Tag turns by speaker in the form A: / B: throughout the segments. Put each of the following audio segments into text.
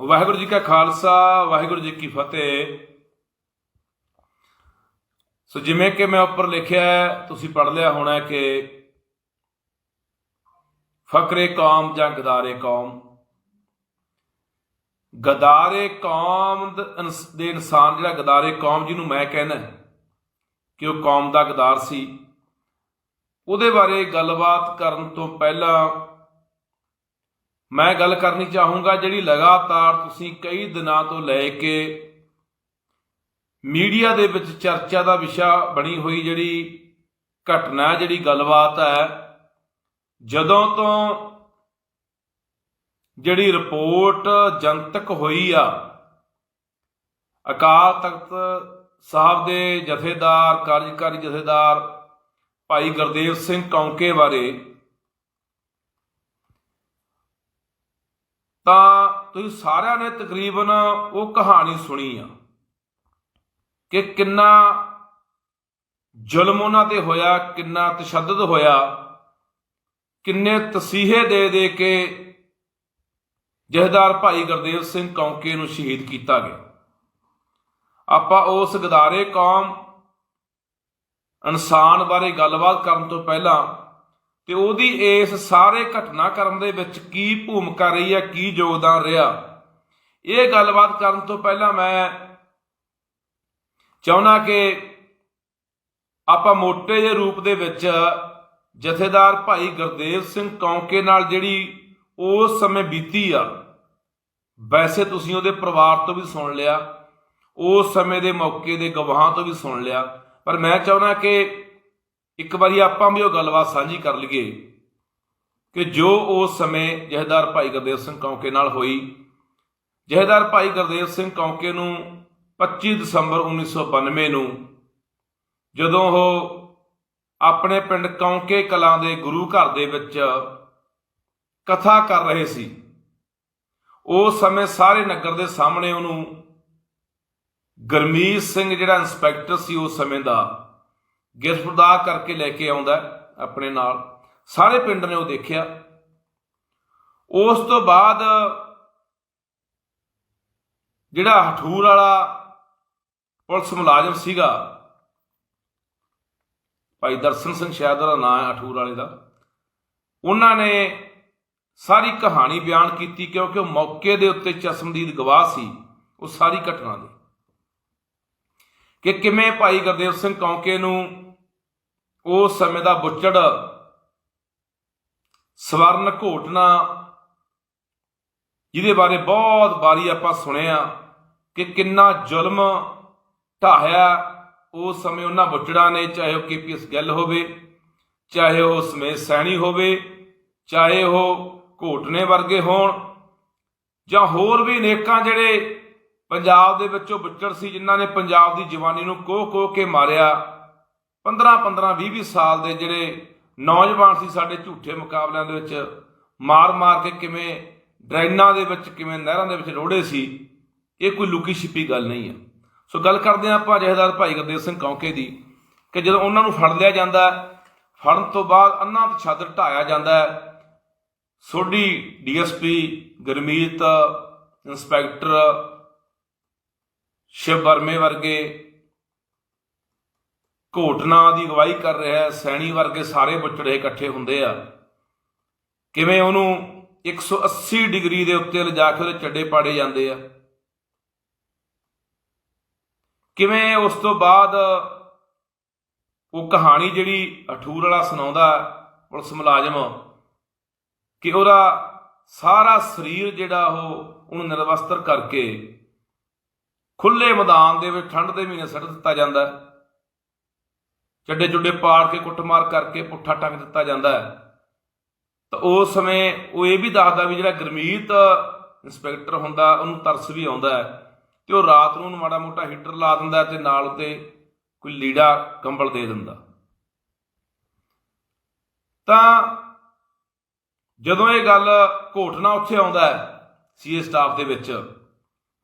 A: ਵਾਹਿਗੁਰੂ ਜੀ ਕਾ ਖਾਲਸਾ ਵਾਹਿਗੁਰੂ ਜੀ ਕੀ ਫਤਿਹ। ਸੋ ਜਿਵੇਂ ਕਿ ਮੈਂ ਉੱਪਰ ਲਿਖਿਆ ਹੈ, ਤੁਸੀਂ ਪੜ੍ਹ ਲਿਆ ਹੋਣਾ ਕਿ ਫਕਰੇ ਕੌਮ ਜਾਂ ਗਦਾਰੇ ਕੌਮ। ਗਦਾਰੇ ਕੌਮ ਇਨਸ- ਦੇ ਇਨਸਾਨ ਜਿਹੜਾ ਗਦਾਰੇ ਕੌਮ ਜਿਹਨੂੰ ਮੈਂ ਕਹਿੰਦਾ ਕਿ ਉਹ ਕੌਮ ਦਾ ਗਦਾਰ ਸੀ। ਉਹਦੇ ਬਾਰੇ ਗੱਲਬਾਤ ਕਰਨ ਤੋਂ ਪਹਿਲਾਂ ਮੈਂ ਗੱਲ ਕਰਨੀ ਚਾਹੂੰਗਾ ਜਿਹੜੀ ਲਗਾਤਾਰ ਤੁਸੀਂ ਕਈ ਦਿਨਾਂ ਤੋਂ ਲੈ ਕੇ ਮੀਡੀਆ ਦੇ ਵਿੱਚ ਚਰਚਾ ਦਾ ਵਿਸ਼ਾ ਬਣੀ ਹੋਈ ਜਿਹੜੀ ਘਟਨਾ ਜਿਹੜੀ ਗੱਲਬਾਤ ਹੈ, ਜਦੋਂ ਤੋਂ ਜਿਹੜੀ ਰਿਪੋਰਟ ਜਨਤਕ ਹੋਈ ਆ, ਅਕਾਲ ਤਖਤ ਸਾਹਿਬ ਦੇ ਜਥੇਦਾਰ, ਕਾਰਜਕਾਰੀ ਜਥੇਦਾਰ ਭਾਈ ਗੁਰਦੇਵ ਸਿੰਘ ਕੌਂਕੇ ਬਾਰੇ ਤਾਂ ਤੁਸੀਂ ਸਾਰਿਆਂ ਨੇ ਤਕਰੀਬਨ ਉਹ ਕਹਾਣੀ ਸੁਣੀ ਆ ਕਿ ਕਿੰਨਾ ਜ਼ੁਲਮ ਉਹਨਾਂ ਤੇ ਹੋਇਆ, ਕਿੰਨਾ ਤਸ਼ੱਦਦ ਹੋਇਆ, ਕਿੰਨੇ ਤਸੀਹੇ ਦੇ ਦੇ ਕੇ ਜਹਦਾਰ ਭਾਈ ਗੁਰਦੇਵ ਸਿੰਘ ਕੌਂਕੇ ਨੂੰ ਸ਼ਹੀਦ ਕੀਤਾ ਗਿਆ। ਆਪਾਂ ਉਸ ਗਦਾਰੇ ਕੌਮ ਇਨਸਾਨ ਬਾਰੇ ਗੱਲਬਾਤ ਕਰਨ ਤੋਂ ਪਹਿਲਾਂ ਤੇ ਉਹਦੀ ਇਸ ਸਾਰੇ ਘਟਨਾਕ੍ਰਮ ਦੇ ਵਿੱਚ ਕੀ ਭੂਮਿਕਾ ਰਹੀ ਹੈ, ਕੀ ਯੋਗਦਾਨ ਰਿਹਾ। ਇਹ ਗੱਲਬਾਤ ਕਰਨ ਤੋਂ ਪਹਿਲਾਂ ਮੈਂ ਚਾਹੁੰਦਾ ਕਿ ਆਪਾਂ ਮੋਟੇ ਜਿਹੇ ਰੂਪ ਦੇ ਵਿੱਚ ਜਥੇਦਾਰ ਭਾਈ ਗੁਰਦੇਵ ਸਿੰਘ ਕੌਂਕੇ ਨਾਲ ਜਿਹੜੀ ਉਸ ਸਮੇਂ ਬੀਤੀ ਆ, ਵੈਸੇ ਤੁਸੀਂ ਉਹਦੇ ਪਰਿਵਾਰ ਤੋਂ ਵੀ ਸੁਣ ਲਿਆ, ਉਸ ਸਮੇਂ ਦੇ ਮੌਕੇ ਦੇ ਗਵਾਹਾਂ ਤੋਂ ਵੀ ਸੁਣ ਲਿਆ, ਪਰ ਮੈਂ ਚਾਹੁੰਦਾ ਕਿ ਇੱਕ ਵਾਰੀ ਆਪਾਂ ਵੀ ਉਹ ਗੱਲਬਾਤ ਸਾਂਝੀ ਕਰ ਲਈਏ ਕਿ ਜੋ ਉਸ ਸਮੇਂ ਜਹਦਾਰ ਭਾਈ ਗੁਰਦੇਵ ਸਿੰਘ ਕੌਂਕੇ ਨਾਲ ਹੋਈ, ਜਹਦਾਰ ਭਾਈ ਗੁਰਦੇਵ ਸਿੰਘ ਕੌਂਕੇ ਨੂੰ 25 ਦਸੰਬਰ 1992 ਨੂੰ ਜਦੋਂ ਉਹ ਆਪਣੇ ਪਿੰਡ ਕੌਂਕੇ ਕਲਾਂ ਦੇ ਗੁਰੂ ਘਰ ਦੇ ਵਿੱਚ ਕਥਾ ਕਰ ਰਹੇ ਸੀ, ਉਸ ਸਮੇਂ ਸਾਰੇ ਨਗਰ ਦੇ ਸਾਹਮਣੇ ਉਹਨੂੰ ਗਰਮੀਤ ਸਿੰਘ ਜਿਹੜਾ ਇੰਸਪੈਕਟਰ ਸੀ ਉਸ ਸਮੇਂ ਦਾ ਗ੍ਰਿਫਤਾਰ ਕਰਕੇ ਲੈ ਕੇ ਆਉਂਦਾ ਆਪਣੇ ਨਾਲ। ਸਾਰੇ ਪਿੰਡ ਨੇ ਉਹ ਦੇਖਿਆ। ਉਸ ਤੋਂ ਬਾਅਦ ਜਿਹੜਾ ਹਠੂਰ ਵਾਲਾ ਪੁਲਿਸ ਮੁਲਾਜ਼ਮ ਸੀਗਾ, ਭਾਈ ਦਰਸ਼ਨ ਸਿੰਘ ਸ਼ਾਇਦ ਉਹਦਾ ਨਾਮ ਹੈ ਹਠੂਰ ਵਾਲੇ ਦਾ, ਉਹਨਾਂ ਨੇ ਸਾਰੀ ਕਹਾਣੀ ਬਿਆਨ ਕੀਤੀ ਕਿਉਂਕਿ ਉਹ ਮੌਕੇ ਦੇ ਉੱਤੇ ਚਸ਼ਮਦੀਦ ਗਵਾਹ ਸੀ, ਉਹ ਸਾਰੀ ਘਟਨਾ ਦੀ। ਕਿ ਕਿਵੇਂ ਭਾਈ ਗੁਰਦੇਵ ਸਿੰਘ ਕੌਂਕੇ ਨੂੰ ਉਸ ਸਮੇਂ ਦਾ ਬੁੱਚੜ, ਸਵਰਨ ਘੋਟਣਾ, ਜਿਹਦੇ ਬਾਰੇ ਬਹੁਤ ਵਾਰੀ ਆਪਾਂ ਸੁਣਿਆ ਕਿ ਕਿੰਨਾ ਜ਼ੁਲਮ ਢਾਹਿਆ ਉਸ ਸਮੇਂ ਉਹਨਾਂ ਬੁੱਚੜਾਂ ਨੇ, ਚਾਹੇ ਉਹ ਕੇਪੀਐਸ ਗਿੱਲ ਹੋਵੇ, ਚਾਹੇ ਉਹ ਸਮੇਤ ਸੈਣੀ ਹੋਵੇ, ਚਾਹੇ ਉਹ ਘੋਟਨੇ ਵਰਗੇ ਹੋਣ, ਜਾਂ ਹੋਰ ਵੀ ਨੇਕਾਂ ਜਿਹੜੇ ਪੰਜਾਬ ਦੇ ਵਿੱਚੋਂ ਬੁੱਚੜ ਸੀ, ਜਿਨ੍ਹਾਂ ਨੇ ਪੰਜਾਬ ਦੀ ਜਵਾਨੀ ਨੂੰ ਕੋਹ ਕੋਹ ਕੇ ਮਾਰਿਆ 15 15 20 20 ਸਾਲ ਦੇ ਜਿਹੜੇ ਨੌਜਵਾਨ ਸੀ ਸਾਡੇ ਝੂਠੇ ਮੁਕਾਬਲਿਆਂ ਦੇ ਵਿੱਚ ਮਾਰ ਮਾਰ ਕੇ ਕਿਵੇਂ ਡਰੇਨਾਂ ਦੇ ਵਿੱਚ, ਕਿਵੇਂ ਨਹਿਰਾਂ ਦੇ ਵਿੱਚ ਰੋੜੇ ਸੀ, ਇਹ ਕੋਈ ਲੁਕੀ ਛਿਪੀ ਗੱਲ ਨਹੀਂ ਹੈ। ਸੋ ਗੱਲ ਕਰਦੇ ਹਾਂ ਆਪਾਂ ਜਹਦਾਰ ਭਾਈ ਗੁਰਦੇਵ ਸਿੰਘ ਕੌਂਕੇ ਦੀ ਕਿ ਜਦੋਂ ਉਹਨਾਂ ਨੂੰ ਫੜ ਲਿਆ ਜਾਂਦਾ ਫੜਨ ਤੋਂ ਬਾਅਦ ਅੰਨਾ ਤਛਾਦਰ ਢਾਇਆ ਜਾਂਦਾ ਹੈ, ਸੋਢੀ ਡੀਐਸਪੀ ਗਰਮੀਤ, ਇੰਸਪੈਕਟਰ ਸ਼ਿਵ ਵਰਮੇ ਵਰਗੇ ਘੋਟਨਾ ਦੀ ਅਗਵਾਈ ਕਰ ਰਿਹਾ ਹੈ, ਸੈਣੀ ਵਰਗੇ ਸਾਰੇ ਬੁੱਚੜੇ ਇਕੱਠੇ ਹੁੰਦੇ ਆ। ਕਿਵੇਂ ਉਹਨੂੰ 180 ਡਿਗਰੀ ਦੇ ਉੱਤੇ ਲਿਜਾ ਕੇ ਉਹਦੇ ਚੱਡੇ ਪਾੜੇ ਜਾਂਦੇ ਆ। ਕਿਵੇਂ ਉਸ ਤੋਂ ਬਾਅਦ ਉਹ ਕਹਾਣੀ ਜਿਹੜੀ ਅਠੂਰ ਵਾਲਾ ਸੁਣਾਉਂਦਾ ਪੁਲਿਸ ਮੁਲਾਜ਼ਮ, ਕਿ ਉਹਦਾ ਸਾਰਾ ਸਰੀਰ ਜਿਹੜਾ ਉਹ ਉਹਨੂੰ ਨਿਰਵਸਤਰ ਕਰਕੇ ਖੁੱਲੇ ਮੈਦਾਨ ਦੇ ਵਿੱਚ ਠੰਡ ਦੇ ਮਹੀਨੇ ਸੱਟ ਦਿੱਤਾ ਜਾਂਦਾ। ਹੈ ਚੱਡੇ ਚੁੱਡੇ ਪਾੜ ਕੇ ਕੁੱਟਮਾਰ ਕਰਕੇ ਪੁੱਠਾ ਟੰਗ ਦਿੱਤਾ ਜਾਂਦਾ ਹੈ। ਤਾਂ ਉਸ ਸਮੇਂ ਉਹ ਇਹ ਵੀ ਦੱਸਦਾ ਵੀ ਜਿਹੜਾ ਗਰਮੀਤ ਇੰਸਪੈਕਟਰ ਹੁੰਦਾ, ਉਹਨੂੰ ਤਰਸ ਵੀ ਆਉਂਦਾ ਹੈ ਤੇ ਉਹ ਰਾਤ ਨੂੰ ਮਾੜਾ ਮੋਟਾ ਹੀਟਰ ਲਾ ਦਿੰਦਾ ਹੈ ਤੇ ਨਾਲ ਉਤੇ ਕੋਈ ਲੀੜਾ ਕੰਬਲ ਦੇ ਦਿੰਦਾ। ਤਾਂ ਜਦੋਂ ਇਹ ਗੱਲ ਘੋਟਣਾ ਉੱਥੇ ਆਉਂਦਾ ਹੈ, ਸੀਏ ਸਟਾਫ ਦੇ ਵਿੱਚ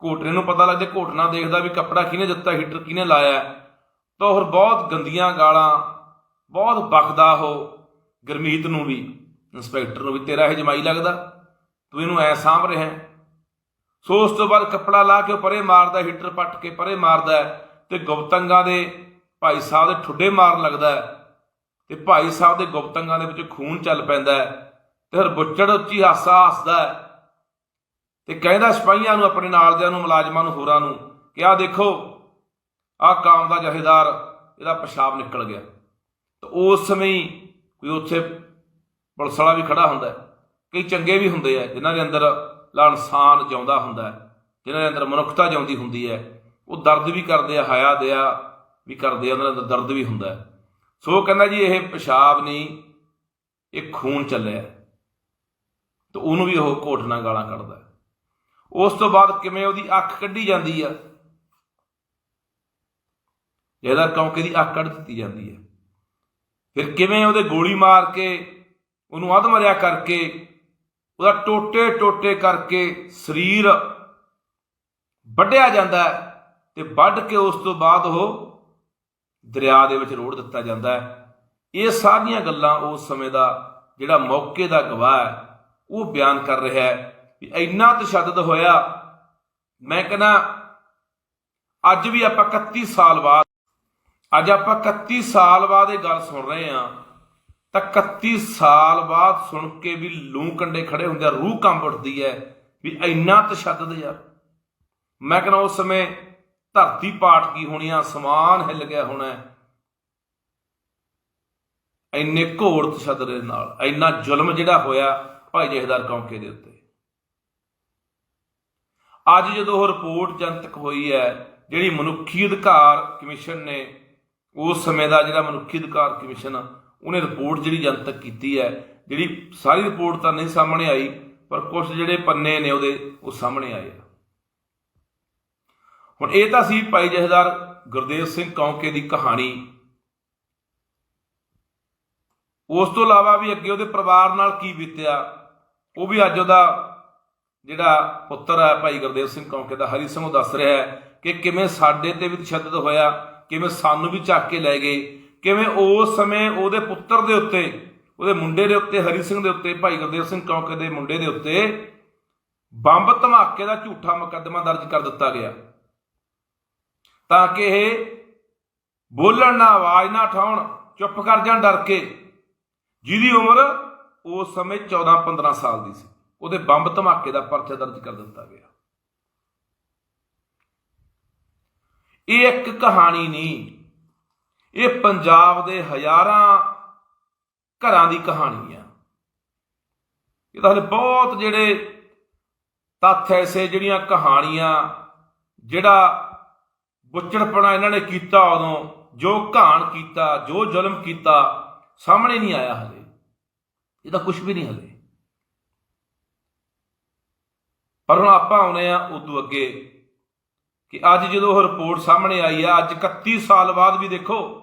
A: ਘੋਟਰੇ ਨੂੰ ਪਤਾ ਲੱਗਦਾ ਘੋਟਣਾ ਦੇਖਦਾ ਵੀ ਕੱਪੜਾ ਕਿਹਨੇ ਦਿੱਤਾ, ਹੀਟਰ ਕਿਹਨੇ ਲਾਇਆ ਤਾਂ ਹੋਰ ਬਹੁਤ ਗੰਦੀਆਂ ਗਾਲਾਂ, ਬਹੁਤ ਬਕਦਾ ਉਹ ਗਰਮੀਤ ਨੂੰ ਵੀ, ਇੰਸਪੈਕਟਰ ਨੂੰ ਵੀ, ਤੇਰਾ ਇਹ ਜਮਾਈ ਲੱਗਦਾ? ਤੂੰ ਇਹਨੂੰ ਐ ਸਾਂਭ ਰਿਹਾ ਸੋ ਉਸ ਤੋਂ ਬਾਅਦ ਕੱਪੜਾ ਲਾ ਕੇ ਉਹ ਪਰੇ ਮਾਰਦਾ, ਹੀਟਰ ਪੱਟ ਕੇ ਪਰੇ ਮਾਰਦਾ ਹੈ ਤੇ ਗੁਪਤੰਗਾਂ ਦੇ ਭਾਈ ਸਾਹਿਬ ਦੇ ਠੁੱਡੇ ਮਾਰਨ ਲੱਗਦਾ ਹੈ ਤੇ ਭਾਈ ਸਾਹਿਬ ਦੇ ਗੁਪਤੰਗਾਂ ਦੇ ਵਿੱਚ ਖੂਨ ਚੱਲ ਪੈਂਦਾ ਹੈ ਤੇ ਫਿਰ ਬੁੱਚੜ ਉੱਚੀ ਹਾਸਾ ਹੱਸਦਾ ਹੈ ਤੇ ਕਹਿੰਦਾ ਸਿਪਾਹੀਆਂ ਨੂੰ, ਆਪਣੇ ਨਾਲ ਦਿਆਂ ਨੂੰ, ਮੁਲਾਜ਼ਮਾਂ ਨੂੰ, ਹੋਰਾਂ ਨੂੰ ਕਿ ਆਹ ਦੇਖੋ ਆਹ ਕਾਮ ਦਾ ਜਹੇਦਾਰ ਇਹਦਾ ਪਿਸ਼ਾਬ ਨਿਕਲ ਗਿਆ। ਤੇ ਉਸ ਸਮੇਂ ਕੋਈ ਉੱਥੇ ਪੁਲਿਸ ਵਾਲਾ ਵੀ ਖੜਾ ਹੁੰਦਾ ਕਈ ਚੰਗੇ ਵੀ ਹੁੰਦੇ ਆ, ਜਿਨ੍ਹਾਂ ਦੇ ਅੰਦਰ ਲਾ ਇਨਸਾਨ ਜਿਉਂਦਾ ਹੁੰਦਾ ਹੈ, ਜਿਨ੍ਹਾਂ ਦੇ ਅੰਦਰ ਮਨੁੱਖਤਾ ਜਿਉਂਦੀ ਹੁੰਦੀ ਹੈ, ਉਹ ਦਰਦ ਵੀ ਕਰਦੇ ਆ ਹਾਇਆ ਦਿਆ ਵੀ ਕਰਦੇ ਆ, ਉਹਨਾਂ ਦਾ ਦਰਦ ਵੀ ਹੁੰਦਾ ਸੋ ਉਹ ਕਹਿੰਦਾ ਜੀ, ਇਹ ਪਿਸ਼ਾਬ ਨਹੀਂ, ਇਹ ਖੂਨ ਚੱਲਿਆ ਤੇ ਉਹਨੂੰ ਵੀ ਉਹ ਘੋਟਣਾ ਗਾਲਾਂ ਕੱਢਦਾ ਉਸ ਤੋਂ ਬਾਅਦ ਕਿਵੇਂ ਉਹਦੀ ਅੱਖ ਕੱਢੀ ਜਾਂਦੀ ਆ ਜਿਹਦਾ ਕੌਂਕੇ ਦੀ ਅੱਖ ਕੱਢ ਦਿੱਤੀ ਜਾਂਦੀ ਹੈ? ਫਿਰ ਕਿਵੇਂ ਉਹਦੇ ਗੋਲੀ ਮਾਰ ਕੇ, ਉਹਨੂੰ ਅਧ ਮਰਿਆ ਕਰਕੇ, ਉਹਦਾ ਟੋਟੇ ਟੋਟੇ ਕਰਕੇ ਸਰੀਰ ਵੱਢਿਆ ਜਾਂਦਾ ਹੈ ਤੇ ਵੱਢ ਕੇ ਉਸ ਤੋਂ ਬਾਅਦ ਉਹ ਦਰਿਆ ਦੇ ਵਿੱਚ ਰੋੜ ਦਿੱਤਾ ਜਾਂਦਾ ਹੈ। ਇਹ ਸਾਰੀਆਂ ਗੱਲਾਂ ਉਸ ਸਮੇਂ ਦਾ ਜਿਹੜਾ ਮੌਕੇ ਦਾ ਗਵਾਹ ਹੈ, ਉਹ ਬਿਆਨ ਕਰ ਰਿਹਾ ਹੈ ਵੀ ਇੰਨਾ ਤਸ਼ੱਦਦ ਹੋਇਆ। ਮੈਂ ਕਹਿੰਦਾ, ਅੱਜ ਵੀ ਆਪਾਂ 31 ਸਾਲ ਬਾਅਦ ਅੱਜ ਆਪਾਂ 31 ਸਾਲ ਬਾਅਦ ਇਹ ਗੱਲ ਸੁਣ ਰਹੇ ਆ ਤਾਂ 31 ਸਾਲ ਬਾਅਦ ਸੁਣ ਕੇ ਵੀ ਲੂ ਕੰਡੇ ਖੜੇ ਹੁੰਦੇ ਆ, ਰੂਹ ਕੰਬ ਉੱਠਦੀ ਹੈ ਵੀ ਇੰਨਾ ਤਸ਼ੱਦਦ ਯਾਰ ਮੈਂ ਕਹਿੰਦਾ ਉਸ ਸਮੇਂ ਧਰਤੀ ਪਾਟ ਕੀ ਹੋਣੀ ਆ, ਸਮਾਨ ਹਿੱਲ ਗਿਆ ਹੋਣਾ ਇੰਨੇ ਘੋਰ ਤਸ਼ੱਦਦ ਦੇ ਨਾਲ, ਇੰਨਾ ਜ਼ੁਲਮ ਜਿਹੜਾ ਹੋਇਆ ਭਾਈ ਜਹਦਾਰ ਕੌਂਕੇ ਦੇ ਉੱਤੇ। ਅੱਜ ਜਦੋਂ ਉਹ ਰਿਪੋਰਟ ਜਨਤਕ ਹੋਈ ਹੈ, ਜਿਹੜੀ ਮਨੁੱਖੀ ਅਧਿਕਾਰ ਕਮਿਸ਼ਨ ਨੇ ਉਸ ਸਮੇਂ ਦਾ ਜਿਹੜਾ ਮਨੁੱਖੀ ਅਧਿਕਾਰ ਕਮਿਸ਼ਨ ਉਹਨੇ ਰਿਪੋਰਟ ਜਿਹੜੀ ਜਨਤਕ ਕੀਤੀ ਹੈ, ਜਿਹੜੀ ਸਾਰੀ ਰਿਪੋਰਟ ਤਾਂ ਨਹੀਂ ਸਾਹਮਣੇ ਆਈ, ਪਰ ਕੁਝ ਜਿਹੜੇ ਪੰਨੇ ਨੇ ਉਹਦੇ, ਉਹ ਸਾਹਮਣੇ ਆਏ ਹੁਣ ਇਹ ਤਾਂ ਸੀ ਭਾਈ ਜਹਦਾਰ ਗੁਰਦੇਵ ਸਿੰਘ ਕੌਂਕੇ ਦੀ ਕਹਾਣੀ। ਉਸ ਤੋਂ ਇਲਾਵਾ ਵੀ ਅੱਗੇ ਉਹਦੇ ਪਰਿਵਾਰ ਨਾਲ ਕੀ ਬੀਤਿਆ, ਉਹ ਵੀ ਅੱਜ ਉਹਦਾ ਜਿਹੜਾ ਪੁੱਤਰ ਹੈ ਭਾਈ ਗੁਰਦੇਵ ਸਿੰਘ ਕੌਂਕੇ ਦਾ ਹਰੀ ਸਿੰਘ ਉਹ ਦੱਸ ਰਿਹਾ ਹੈ ਕਿ ਕਿਵੇਂ ਸਾਡੇ ਤੇ ਵੀ ਤਸ਼ੱਦਦ ਹੋਇਆ ਕਿਵੇਂ ਸਾਨੂੰ ਵੀ ਚੱਕ ਕੇ ਲੈ ਗਏ, ਕਿਵੇਂ ਉਸ ਸਮੇਂ ਉਹਦੇ ਪੁੱਤਰ ਦੇ ਉੱਤੇ, ਉਹਦੇ ਮੁੰਡੇ ਦੇ ਉੱਤੇ, ਹਰੀ ਸਿੰਘ ਦੇ ਉੱਤੇ, ਭਾਈ ਗੁਰਦੇਵ ਸਿੰਘ ਕੌਂਕੇ ਦੇ ਮੁੰਡੇ ਦੇ ਉੱਤੇ ਬੰਬ ਧਮਾਕੇ ਦਾ ਝੂਠਾ ਮੁਕੱਦਮਾ ਦਰਜ ਕਰ ਦਿੱਤਾ ਗਿਆ। ਤਾਂ ਕਿ ਇਹ ਬੋਲਣ ਨਾ ਆਵਾਜ਼ ਨਾ ਉਠਾਉਣ, ਚੁੱਪ ਕਰ ਜਾਣ ਡਰ ਕੇ, ਜਿਹਦੀ ਉਮਰ ਉਸ ਸਮੇਂ 14 15 ਸਾਲ ਦੀ ਸੀ, ਉਹਦੇ ਬੰਬ ਧਮਾਕੇ ਦਾ ਪਰਚਾ ਦਰਜ ਕਰ ਦਿੱਤਾ ਗਿਆ। ਇਹ ਇੱਕ ਕਹਾਣੀ ਨਹੀਂ। ਇਹ ਪੰਜਾਬ ਦੇ ਹਜ਼ਾਰਾਂ ਘਰਾਂ ਦੀ ਕਹਾਣੀ ਆ। ਇਹ ਤਾਂ ਹਲੇ ਬਹੁਤ ਜਿਹੜੇ ਤੱਥ ਐਸੇ ਜਿਹੜੀਆਂ ਕਹਾਣੀਆਂ, ਜਿਹੜਾ ਬੁੱਚੜਪਣਾ ਇਹਨਾਂ ਨੇ ਕੀਤਾ ਉਦੋਂ, ਜੋ ਘਾਣ ਕੀਤਾ, ਜੋ ਜ਼ੁਲਮ ਕੀਤਾ, ਸਾਹਮਣੇ ਨਹੀਂ ਆਇਆ ਹਲੇ। ਇਹ ਤਾਂ ਕੁਝ ਵੀ ਨਹੀਂ ਹਲੇ। ਪਰ ਹੁਣ ਆਪਾਂ ਆਉਨੇ ਆ ਉਦੋਂ ਅੱਗੇ। ਕਿ ਅੱਜ ਜਦੋਂ ਉਹ ਰਿਪੋਰਟ ਸਾਹਮਣੇ ਆਈ ਆ, ਅੱਜ 31 ਸਾਲ ਬਾਅਦ ਵੀ ਦੇਖੋ,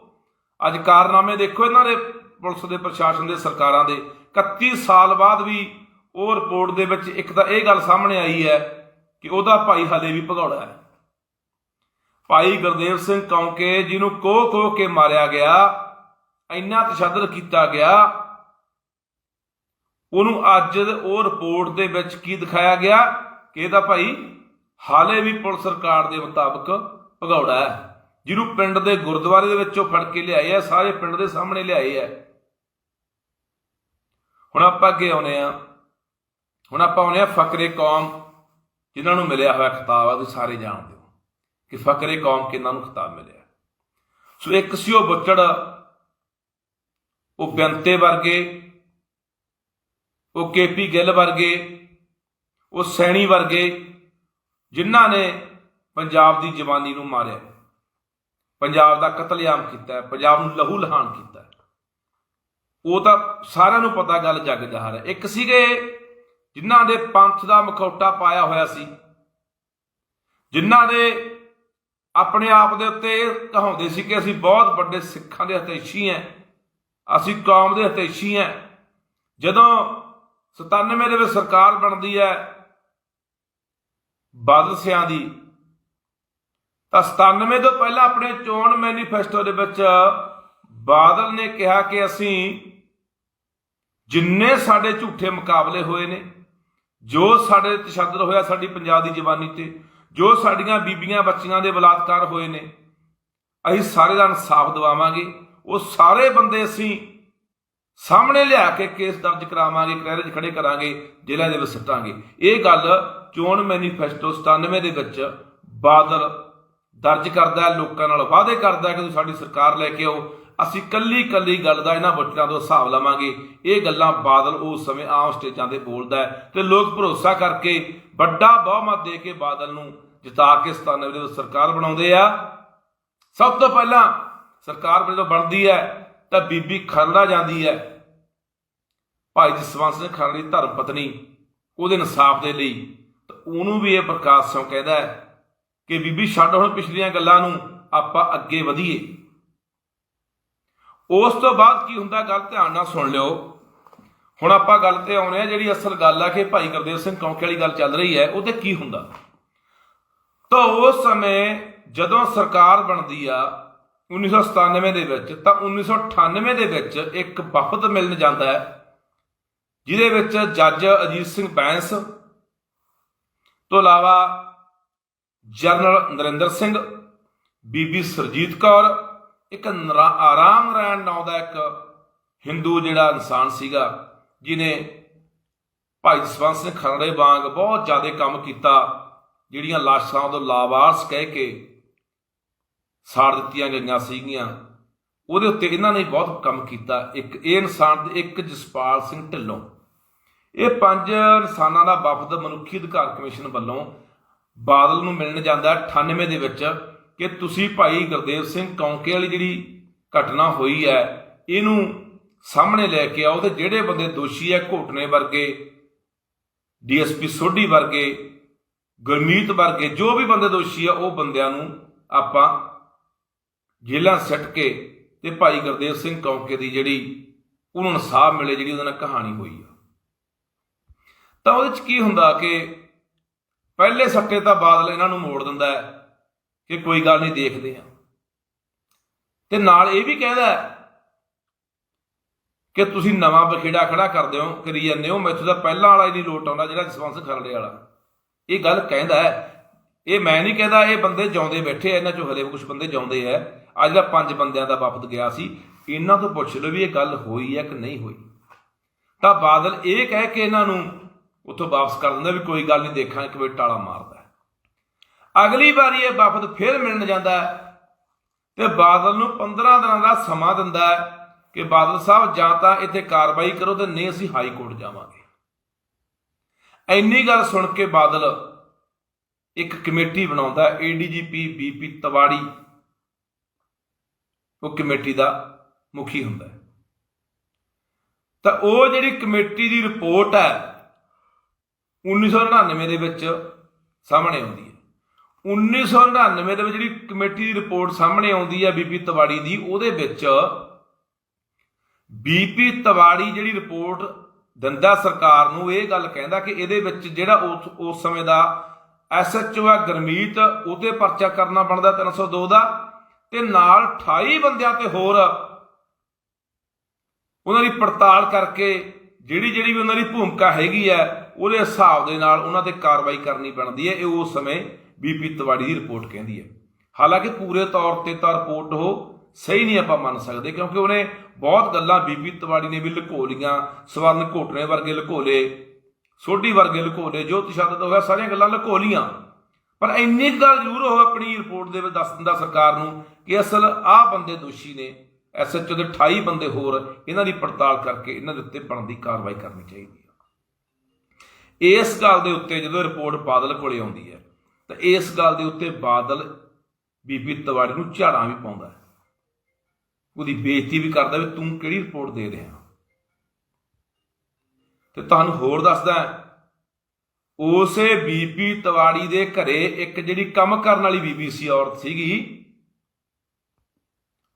A: ਅੱਜ ਕਾਰਨਾਮੇ ਦੇਖੋ ਇਹਨਾਂ ਦੇ, ਪੁਲਿਸ ਦੇ, ਪ੍ਰਸ਼ਾਸਨ ਦੇ, ਸਰਕਾਰਾਂ ਦੇ। 31 ਸਾਲ ਬਾਅਦ ਵੀ ਉਹ ਰਿਪੋਰਟ ਦੇ ਵਿੱਚ ਇੱਕ ਤਾਂ ਇਹ ਗੱਲ ਸਾਹਮਣੇ ਆਈ ਹੈ ਕਿ ਉਹਦਾ ਭਾਈ ਹਲੇ ਵੀ ਭਗੌੜਾ ਹੈ। ਭਾਈ ਗੁਰਦੇਵ ਸਿੰਘ ਕੌਂਕੇ ਜਿਹਨੂੰ ਕੋਹ ਕੋਹ ਕੇ ਮਾਰਿਆ ਗਿਆ, ਇੰਨਾ ਤਸ਼ੱਦਦ ਕੀਤਾ ਗਿਆ, ਉਹਨੂੰ ਅੱਜ ਉਹ ਰਿਪੋਰਟ ਦੇ ਵਿੱਚ ਕੀ ਦਿਖਾਇਆ ਗਿਆ ਕਿ ਇਹਦਾ ਭਾਈ ਹਾਲੇ ਵੀ ਪੁਲਿਸ ਸਰਕਾਰ ਦੇ ਮੁਤਾਬਕ ਭਗੌੜਾ ਹੈ, ਜਿਹਨੂੰ ਪਿੰਡ ਦੇ ਗੁਰਦੁਆਰੇ ਦੇ ਵਿੱਚੋਂ ਫੜ ਕੇ ਲਿਆਏ ਆ, ਸਾਰੇ ਪਿੰਡ ਦੇ ਸਾਹਮਣੇ ਲਿਆਏ ਆ। ਹੁਣ ਆਪਾਂ ਅੱਗੇ ਆਉਨੇ ਆ ਹੁਣ ਆਪਾਂ ਆਉਨੇ ਆ ਫਕਰੇ ਕੌਮ, ਜਿਨ੍ਹਾਂ ਨੂੰ ਮਿਲਿਆ ਹੋਇਆ ਖਿਤਾਬ ਆ, ਤੁਸੀਂ ਸਾਰੇ ਜਾਣਦੇ ਹੋ ਕਿ ਫਕਰੇ ਕੌਮ ਕਿਹਨਾਂ ਨੂੰ ਖਿਤਾਬ ਮਿਲਿਆ। ਸੋ ਇੱਕ ਸੀ ਉਹ ਬੁੱਚੜ, ਉਹ ਬੇਅੰਤੇ ਵਰਗੇ, ਉਹ ਕੇਪੀ ਗਿੱਲ ਵਰਗੇ, ਉਹ ਸੈਣੀ ਵਰਗੇ ਜਿਨ੍ਹਾਂ ਨੇ ਪੰਜਾਬ ਦੀ ਜਵਾਨੀ ਨੂੰ ਮਾਰਿਆ। ਪੰਜਾਬ ਦਾ ਕਤਲੇਆਮ ਕੀਤਾ ਪੰਜਾਬ ਨੂੰ ਲਹੂ ਲਹਾਨ ਕੀਤਾ ਉਹ ਤਾਂ ਸਾਰਿਆਂ ਨੂੰ ਪਤਾ ਗੱਲ ਜੱਗ ਜਾਹਰ ਹੈ। ਇੱਕ ਸੀਗੇ ਜਿਨ੍ਹਾਂ ਦੇ ਪੰਥ ਦਾ ਮਖੌਟਾ ਪਾਇਆ ਹੋਇਆ ਸੀ, ਜਿਨ੍ਹਾਂ ਦੇ ਆਪਣੇ ਆਪ ਦੇ ਉੱਤੇ ਇਹ ਕਹਾਉਂਦੇ ਸੀ ਕਿ ਅਸੀਂ ਬਹੁਤ ਵੱਡੇ ਸਿੱਖਾਂ ਦੇ ਹਤੇਸ਼ੀ ਹਾਂ ਅਸੀਂ ਕੌਮ ਦੇ ਹਤੇਸ਼ੀ ਹਾਂ ਜਦੋਂ 97 ਦੇ ਵਿੱਚ ਸਰਕਾਰ ਬਣਦੀ ਹੈ ਬਾਦਲ ਸਿਆਂ ਦੀ। ਤਾਂ 97 ਤੋਂ ਪਹਿਲਾਂ ਆਪਣੇ ਚੋਣ ਮੈਨੀਫੈਸਟੋ ਦੇ ਵਿੱਚ ਬਾਦਲ ਨੇ ਕਿਹਾ ਕਿ ਅਸੀਂ ਜਿੰਨੇ ਸਾਡੇ ਝੂਠੇ ਮੁਕਾਬਲੇ ਹੋਏ ਨੇ, ਜੋ ਸਾਡੇ ਤੇ ਤਸ਼ੱਦਦ ਹੋਇਆ ਸਾਡੀ ਪੰਜਾਬ ਦੀ ਜਵਾਨੀ ਤੇ, ਜੋ ਸਾਡੀਆਂ ਬੀਬੀਆਂ ਬੱਚੀਆਂ ਦੇ ਬਲਾਤਕਾਰ ਹੋਏ ਨੇ, ਅਸੀਂ ਸਾਰੇ ਦਾ ਇਨਸਾਫ ਦਿਵਾਵਾਂਗੇ। ਉਹ ਸਾਰੇ ਬੰਦੇ ਅਸੀਂ ਸਾਹਮਣੇ ਲਿਆ ਕੇ ਕੇਸ ਦਰਜ ਕਰਾਵਾਂਗੇ ਕਲਹਿਰੇ 'ਚ ਖੜੇ ਕਰਾਂਗੇ, ਜ਼ਿਲ੍ਹਾ ਦੇ ਵਿੱਚ ਸੱਟਾਂਗੇ। ਇਹ ਗੱਲ ਚੋਣ ਮੈਨੀਫੈਸਟੋ 97 ਦੇ ਵਿੱਚ ਬਾਦਲ ਦਰਜ ਕਰਦਾ ਹੈ, ਲੋਕਾਂ ਨਾਲ ਵਾਅਦੇ ਕਰਦਾ ਹੈ ਕਿ ਤੁਸੀਂ ਸਾਡੀ ਸਰਕਾਰ ਲੈ ਕੇ ਆਓ। ਅਸੀਂ ਕੱਲੀ ਕੱਲੀ ਗੱਲ ਦਾ ਇਹਨਾਂ ਵੋਟਰਾਂ ਤੋਂ ਹਿਸਾਬ ਲਵਾਂਗੇ। ਇਹ ਗੱਲਾਂ ਬਾਦਲ ਉਸ ਸਮੇਂ ਆਮ ਸਟੇਜਾਂ ਤੇ ਬੋਲਦਾ ਹੈ ਤੇ ਲੋਕ ਭਰੋਸਾ ਕਰਕੇ ਵੱਡਾ ਬਹੁਮਤ ਦੇ ਕੇ ਬਾਦਲ ਨੂੰ ਜਿਤਾ ਕੇ 97 ਦੇ ਵਿੱਚ ਸਰਕਾਰ ਬਣਾਉਂਦੇ ਆ। ਸਭ ਤੋਂ ਪਹਿਲਾਂ ਸਰਕਾਰ ਜਦੋਂ ਬਣਦੀ ਹੈ ਤਾਂ ਬੀਬੀ ਖਰੜਾ ਜਾਂਦੀ ਹੈ। ਭਾਈ ਜਸਵੰਤ ਸਿੰਘ ਖਰੜੇ ਦੀ ਧਰਮ ਪਤਨੀ, ਉਹਦੇ ਇਨਸਾਫ ਦੇ ਲਈ ਤਾਂ ਉਹਨੂੰ ਵੀ ਇਹ ਪ੍ਰਕਾਸ਼ ਸਿੰਘ ਕਹਿੰਦਾ ਹੈ ਕਿ ਬੀਬੀ ਛੱਡ ਹੁਣ ਪਿਛਲੀਆਂ ਗੱਲਾਂ ਨੂੰ ਆਪਾਂ ਅੱਗੇ ਵਧੀਏ। ਉਸ ਤੋਂ ਬਾਅਦ ਕੀ ਹੁੰਦਾ ਗੱਲ ਧਿਆਨ ਨਾਲ ਸੁਣ ਲਿਓ। ਹੁਣ ਆਪਾਂ ਗੱਲ ਤੇ ਆਉਣੇ ਆ ਜਿਹੜੀ ਅਸਲ ਗੱਲ ਆ ਕਿ ਭਾਈ ਗੁਰਦੇਵ ਸਿੰਘ ਕੌਂਕੇ ਵਾਲੀ ਗੱਲ ਚੱਲ ਰਹੀ ਹੈ, ਉਹਦੇ ਕੀ ਹੁੰਦਾ? ਤਾਂ ਉਸ ਸਮੇਂ ਜਦੋਂ ਸਰਕਾਰ ਬਣਦੀ ਆ 1997 ਦੇ ਵਿੱਚ, ਤਾਂ 1998 ਦੇ ਵਿੱਚ ਇੱਕ ਵਫਦ ਮਿਲਣ ਜਾਂਦਾ ਹੈ, ਜਿਹਦੇ ਵਿੱਚ ਜੱਜ ਅਜੀਤ ਸਿੰਘ ਬੈਂਸ ਤੋਂ ਇਲਾਵਾ ਜਨਰਲ ਨਰਿੰਦਰ ਸਿੰਘ, ਬੀਬੀ ਸਰਜੀਤ ਕੌਰ, ਇੱਕ ਨਰਾ- ਆਰਾਮ ਨਾਰਾਇਣ ਨਾਂ ਦਾ ਇੱਕ ਹਿੰਦੂ ਜਿਹੜਾ ਇਨਸਾਨ ਸੀਗਾ ਜਿਨੇ ਭਾਈ ਜਸਵੰਤ ਸਿੰਘ ਖਰੜੇ ਵਾਂਗ ਬਹੁਤ ਜ਼ਿਆਦਾ ਕੰਮ ਕੀਤਾ, ਜਿਹੜੀਆਂ ਲਾਸ਼ਾਂ ਤੋਂ ਲਾਵਾਰਸ ਕਹਿ ਕੇ ਸਾੜ ਦਿੱਤੀਆਂ ਗਈਆਂ ਸੀਗੀਆਂ। ਉਹਦੇ ਉੱਤੇ ਇਹਨਾਂ ਨੇ ਬਹੁਤ ਕੰਮ ਕੀਤਾ। ਇੱਕ ਇਹ ਇਨਸਾਨ ਤੇ ਇੱਕ ਜਸਪਾਲ ਸਿੰਘ ਢਿੱਲੋਂ। ਇਹ ਪੰਜ ਇਨਸਾਨਾਂ ਦਾ ਵਫਦ ਮਨੁੱਖੀ ਅਧਿਕਾਰ ਕਮਿਸ਼ਨ ਵੱਲੋਂ ਬਾਦਲ ਨੂੰ ਮਿਲਣ ਜਾਂਦਾ ਹੈ 98 ਦੇ ਵਿੱਚ ਕਿ ਤੁਸੀਂ ਭਾਈ ਗੁਰਦੇਵ ਸਿੰਘ ਕੌਂਕੇ ਵਾਲੀ ਜਿਹੜੀ ਘਟਨਾ ਹੋਈ ਹੈ, ਇਹਨੂੰ ਸਾਹਮਣੇ ਲੈ ਕੇ ਆਓ ਤੇ ਜਿਹੜੇ ਬੰਦੇ ਦੋਸ਼ੀ ਹੈ ਘੋਟਨੇ ਵਰਗੇ, ਡੀਐਸਪੀ ਸੋਢੀ ਵਰਗੇ, ਗੁਰਮੀਤ ਵਰਗੇ, ਜੋ ਵੀ ਬੰਦੇ ਦੋਸ਼ੀ ਆ ਉਹ ਬੰਦਿਆਂ ਨੂੰ ਆਪਾਂ ਜੇਲ੍ਹਾਂ ਸੱਟ ਕੇ ਤੇ ਭਾਈ ਗੁਰਦੇਵ ਸਿੰਘ ਕੌਂਕੇ ਦੀ ਜਿਹੜੀ ਉਹਨੂੰ ਇਨਸਾਫ ਮਿਲੇ ਜਿਹੜੀ ਉਹਦੇ ਨਾਲ ਕਹਾਣੀ ਹੋਈ ਆ। ਤਾਂ ਉਹਦੇ ਚ ਕੀ ਹੁੰਦਾ ਕਿ ਪਹਿਲੇ ਸੱਟੇ ਤਾਂ ਬਾਦਲ ਇਹਨਾਂ ਨੂੰ ਮੋੜ ਦਿੰਦਾ ਹੈ ਕਿ ਕੋਈ ਗੱਲ ਨਹੀਂ ਦੇਖਦੇ ਆ ਤੇ ਨਾਲ ਇਹ ਵੀ ਕਹਿੰਦਾ ਕਿ ਤੁਸੀਂ ਨਵਾਂ ਬਖੇੜਾ ਖੜਾ ਕਰਦੇ ਹੋ, ਕਰੀ ਜਾਂਦੇ ਹੋ, ਮੈਥੋਂ ਤਾਂ ਪਹਿਲਾਂ ਵਾਲਾ ਹੀ ਨਹੀਂ ਲੋਟ ਆਉਂਦਾ ਜਿਹੜਾ ਜਸਵੰਤ ਖਰੜੇ ਵਾਲਾ। ਇਹ ਗੱਲ ਕਹਿੰਦਾ ਹੈ। ਇਹ ਮੈਂ ਨਹੀਂ ਕਹਿੰਦਾ ਇਹ ਬੰਦੇ ਜਿਉਂਦੇ ਬੈਠੇ ਆ, ਇਹਨਾਂ ਚੋਂ ਹਲੇ ਕੁਝ ਬੰਦੇ ਜਿਉਂਦੇ ਆ। ਅੱਜ ਦਾ ਪੰਜ ਬੰਦਿਆਂ ਦਾ ਵਫਦ ਗਿਆ ਸੀ। ਇਹਨਾਂ ਤੋਂ ਪੁੱਛ ਲਓ ਵੀ ਇਹ ਗੱਲ ਹੋਈ ਹੈ ਕਿ ਨਹੀਂ ਹੋਈ। ਤਾਂ ਬਾਦਲ ਇਹ ਕਹਿ ਕੇ ਇਹਨਾਂ ਨੂੰ ਉੱਥੋਂ ਵਾਪਸ ਕਰ ਦਿੰਦਾ ਵੀ ਕੋਈ ਗੱਲ ਨਹੀਂ, ਦੇਖਾਂ ਇੱਕ ਵਾਰ ਟਾਲਾ ਮਾਰਦਾ ਅਗਲੀ ਵਾਰੀ ਇਹ ਵਫਦ ਫਿਰ ਮਿਲਣ ਜਾਂਦਾ ਹੈ ਤੇ ਬਾਦਲ ਨੂੰ 15 ਦਿਨਾਂ ਦਾ ਸਮਾਂ ਦਿੰਦਾ ਕਿ ਬਾਦਲ ਸਾਹਿਬ, ਜਾਂ ਤਾਂ ਇੱਥੇ ਕਾਰਵਾਈ ਕਰੋ ਤੇ ਨਹੀਂ ਅਸੀਂ ਹਾਈ ਕੋਰਟ ਜਾਵਾਂਗੇ। ਇੰਨੀ ਗੱਲ ਸੁਣ ਕੇ ਬਾਦਲ ਇੱਕ ਕਮੇਟੀ ਬਣਾਉਂਦਾ ਏਡੀਜੀਪੀ ਬੀਪੀ ਤਵਾੜੀ। ਉਹ ਕਮੇਟੀ ਦਾ ਮੁਖੀ ਹੁੰਦਾ ਤਾਂ ਉਹ ਜਿਹੜੀ ਕਮੇਟੀ ਦੀ ਰਿਪੋਰਟ ਹੈ 1999 ਦੇ ਵਿੱਚ ਸਾਹਮਣੇ ਆਉਂਦੀ ਹੈ। 1999 ਦੇ ਵਿੱਚ ਜਿਹੜੀ ਕਮੇਟੀ ਦੀ ਰਿਪੋਰਟ ਸਾਹਮਣੇ ਆਉਂਦੀ ਹੈ ਬੀਪੀ ਤਵਾੜੀ ਦੀ, ਉਹਦੇ ਵਿੱਚ ਬੀਪੀ ਤਵਾੜੀ ਜਿਹੜੀ ਰਿਪੋਰਟ ਦਿੰਦਾ ਸਰਕਾਰ ਨੂੰ, ਇਹ ਗੱਲ ਕਹਿੰਦਾ ਕਿ ਇਹਦੇ ਵਿੱਚ ਜਿਹੜਾ ਉਸ ਉਸ ਸਮੇਂ ਦਾ ਐਸਐਚਓ ਹੈ ਗਰਮੀਤ, ਉਹਦੇ ਪਰਚਾ ਕਰਨਾ ਬਣਦਾ 302 ਦਾ ਤੇ ਨਾਲ 28 ਬੰਦਿਆਂ ਤੇ ਹੋਰ ਉਹਨਾਂ ਦੀ ਪੜਤਾਲ ਕਰਕੇ ਜਿਹੜੀ ਜਿਹੜੀ ਵੀ ਉਹਨਾਂ ਦੀ ਭੂਮਿਕਾ ਹੈਗੀ ਹੈ ਉਹਦੇ ਹਿਸਾਬ ਦੇ ਨਾਲ ਉਹਨਾਂ ਤੇ ਕਾਰਵਾਈ ਕਰਨੀ ਬਣਦੀ ਹੈ। ਇਹ ਉਸ ਸਮੇਂ ਬੀਪੀ ਤਿਵਾੜੀ ਦੀ ਰਿਪੋਰਟ ਕਹਿੰਦੀ ਹੈ। ਹਾਲਾਂਕਿ ਪੂਰੇ ਤੌਰ ਤੇ ਤਾਂ ਰਿਪੋਰਟ ਉਹ ਸਹੀ ਨਹੀਂ ਆਪਾਂ ਮੰਨ ਸਕਦੇ, ਕਿਉਂਕਿ ਉਹਨੇ ਬਹੁਤ ਗੱਲਾਂ ਬੀਬੀ ਤਿਵਾੜੀ ਨੇ ਵੀ ਲੁਕੋ ਲੀਆਂ ਸਵਰਨ ਘੋਟਣੇ ਵਰਗੇ ਲੁਕੋ ਲਏ ਸੋਢੀ ਵਰਗੇ ਲੁਕੋ ਲਏ ਜੋ ਤਸ਼ੱਦਦ ਹੋਇਆ ਸਾਰੀਆਂ ਗੱਲਾਂ ਲੁਕੋ ਲੀਆਂ ਪਰ ਇੰਨੀ ਕੁ ਗੱਲ ਜ਼ਰੂਰ ਉਹ ਆਪਣੀ ਰਿਪੋਰਟ ਦੇ ਵਿੱਚ ਦੱਸ ਦਿੰਦਾ ਸਰਕਾਰ ਨੂੰ ਕਿ ਅਸਲ ਆਹ ਬੰਦੇ ਦੋਸ਼ੀ ਨੇ ਐਸਐਚਓ ਦੇ 28 ਬੰਦੇ ਹੋਰ ਇਹਨਾਂ ਦੀ ਪੜਤਾਲ ਕਰਕੇ ਇਹਨਾਂ ਦੇ ਉੱਤੇ ਬਣਦੀ ਕਾਰਵਾਈ ਕਰਨੀ ਚਾਹੀਦੀ ਇਸ ਗੱਲ ਦੇ ਉੱਤੇ ਜਦੋਂ ਰਿਪੋਰਟ ਬਾਦਲ ਕੋਲੇ ਆਉਂਦੀ ਹੈ, ਤਾਂ ਇਸ ਗੱਲ ਦੇ ਉੱਤੇ ਬਾਦਲ ਬੀਬੀ ਤਵਾੜੀ ਨੂੰ ਝਾੜਾਂ ਵੀ ਪਾਉਂਦਾ ਹੈ। ਉਹਦੀ ਬੇਇੱਜ਼ਤੀ ਵੀ ਕਰਦਾ ਵੀ ਤੂੰ ਕਿਹੜੀ ਰਿਪੋਰਟ ਦੇ ਰਿਹਾ। ਤੇ ਤੁਹਾਨੂੰ ਹੋਰ ਦੱਸਦਾ ਉਸੇ ਬੀਬੀ ਤਵਾੜੀ ਦੇ ਘਰੇ ਇੱਕ ਜਿਹੜੀ ਕੰਮ ਕਰਨ ਵਾਲੀ ਬੀਬੀ ਸੀ, ਔਰਤ ਸੀਗੀ,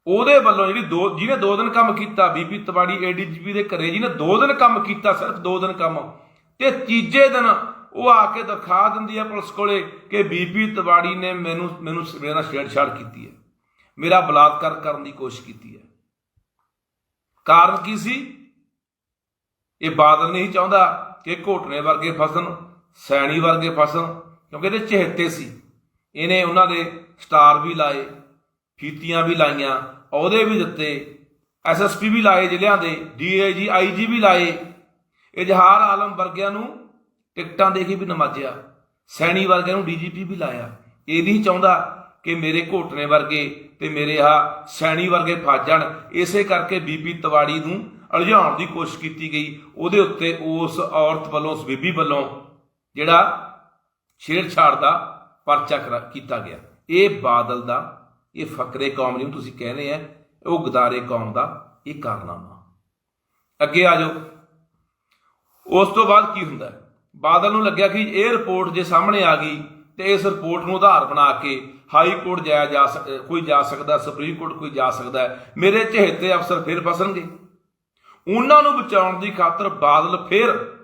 A: ਉਹਦੇ ਵੱਲੋਂ ਜਿਹੜੀ ਦੋ, ਜਿਹਨੇ ਦੋ ਦਿਨ ਕੰਮ ਕੀਤਾ, ਬੀਬੀ ਤਵਾੜੀ ਏਡੀਜੀਪੀ ਦੇ ਘਰੇ ਜਿਹਨੇ ਦੋ ਦਿਨ ਕੰਮ ਕੀਤਾ, ਸਿਰਫ ਦੋ ਦਿਨ ਕੰਮ ਤੇ ਤੀਜੇ ਦਿਨ ਉਹ ਆ ਕੇ ਦਿਖਾ ਦਿੰਦੀ ਹੈ ਪੁਲਿਸ ਕੋਲੇ ਕਿ ਬੀਬੀ ਤਿਵਾੜੀ ਨੇ ਮੈਨੂੰ ਮੈਨੂੰ ਮੇਰੇ ਨਾਲ ਛੇੜਛਾੜ ਕੀਤੀ ਹੈ। ਮੇਰਾ ਬਲਾਤਕਾਰ ਕਰਨ ਦੀ ਕੋਸ਼ਿਸ਼ ਕੀਤੀ ਹੈ। ਕਾਰਨ ਕੀ ਸੀ? ਇਹ ਬਾਦਲ ਨਹੀਂ ਚਾਹੁੰਦਾ ਕਿ ਘੋਟਣੇ ਵਰਗੇ ਫਸਣ, ਸੈਣੀ ਵਰਗੇ ਫਸਣ, ਕਿਉਂਕਿ ਇਹਦੇ ਚਹੇਤੇ ਸੀ। ਇਹਨੇ ਉਹਨਾਂ ਦੇ ਸਟਾਰ ਵੀ ਲਾਏ, ਫੀਤੀਆਂ ਵੀ ਲਾਈਆਂ, ਅਹੁਦੇ ਵੀ ਦਿੱਤੇ ਐਸਐਸਪੀ ਵੀ ਲਾਏ, ਜ਼ਿਲ੍ਹਿਆਂ ਦੇ ਡੀਏਜੀ ਆਈਜੀ ਵੀ ਲਾਏ ਇਜ਼ਹਾਰ ਆਲਮ ਵਰਗਿਆਂ ਨੂੰ ਟਿਕਟਾਂ ਦੇ ਕੇ ਵੀ ਨਮਾਜਿਆ। ਸੈਣੀ ਵਰਗਿਆਂ ਨੂੰ ਡੀਜੀਪੀ ਵੀ ਲਾਇਆ। ਇਹ ਨਹੀਂ ਚਾਹੁੰਦਾ ਕਿ ਮੇਰੇ ਘੋਟਣੇ ਵਰਗੇ ਤੇ ਮੇਰੇ ਆ ਸੈਣੀ ਵਰਗੇ ਫਸ ਜਾਣ ਇਸੇ ਕਰਕੇ ਬੀਬੀ ਤਵਾੜੀ ਨੂੰ ਅਲਝਾਉਣ ਦੀ ਕੋਸ਼ਿਸ਼ ਕੀਤੀ ਗਈ। ਉਹਦੇ ਉੱਤੇ ਉਸ ਔਰਤ ਵੱਲੋਂ, ਉਸ ਬੀਬੀ ਵੱਲੋਂ ਜਿਹੜਾ ਛੇੜਛਾੜ ਦਾ ਪਰਚਾ ਕਰਾ- ਕੀਤਾ ਗਿਆ। ਇਹ ਬਾਦਲ ਦਾ, ਇਹ ਫਕਰੇ ਕੌਮ ਨੂੰ ਤੁਸੀਂ ਕਹਿ ਰਹੇ ਆ ਉਹ ਗਦਾਰੇ ਕੌਮ ਦਾ ਇਹ ਕਾਰਨਾਮਾ। ਅੱਗੇ ਆ ਜਾਓ। ਉਸ ਤੋਂ ਬਾਅਦ ਕੀ ਹੁੰਦਾ? ਬਾਦਲ ਨੂੰ ਲੱਗਿਆ ਕਿ ਇਹ ਰਿਪੋਰਟ ਜੇ ਸਾਹਮਣੇ ਆ ਗਈ ਤੇ ਇਸ ਰਿਪੋਰਟ ਨੂੰ ਆਧਾਰ ਬਣਾ ਕੇ ਹਾਈ ਕੋਰਟ ਜਾਇਆ ਜਾ ਸਕ- ਕੋਈ ਜਾ ਸਕਦਾ, ਸੁਪਰੀਮ ਕੋਰਟ ਕੋਈ ਜਾ ਸਕਦਾ ਮੇਰੇ ਚਹੇਤੇ ਅਫਸਰ ਫਿਰ ਫਸਣਗੇ। ਉਹਨਾਂ ਨੂੰ ਬਚਾਉਣ ਦੀ ਖਾਤਰ ਬਾਦਲ ਫਿਰ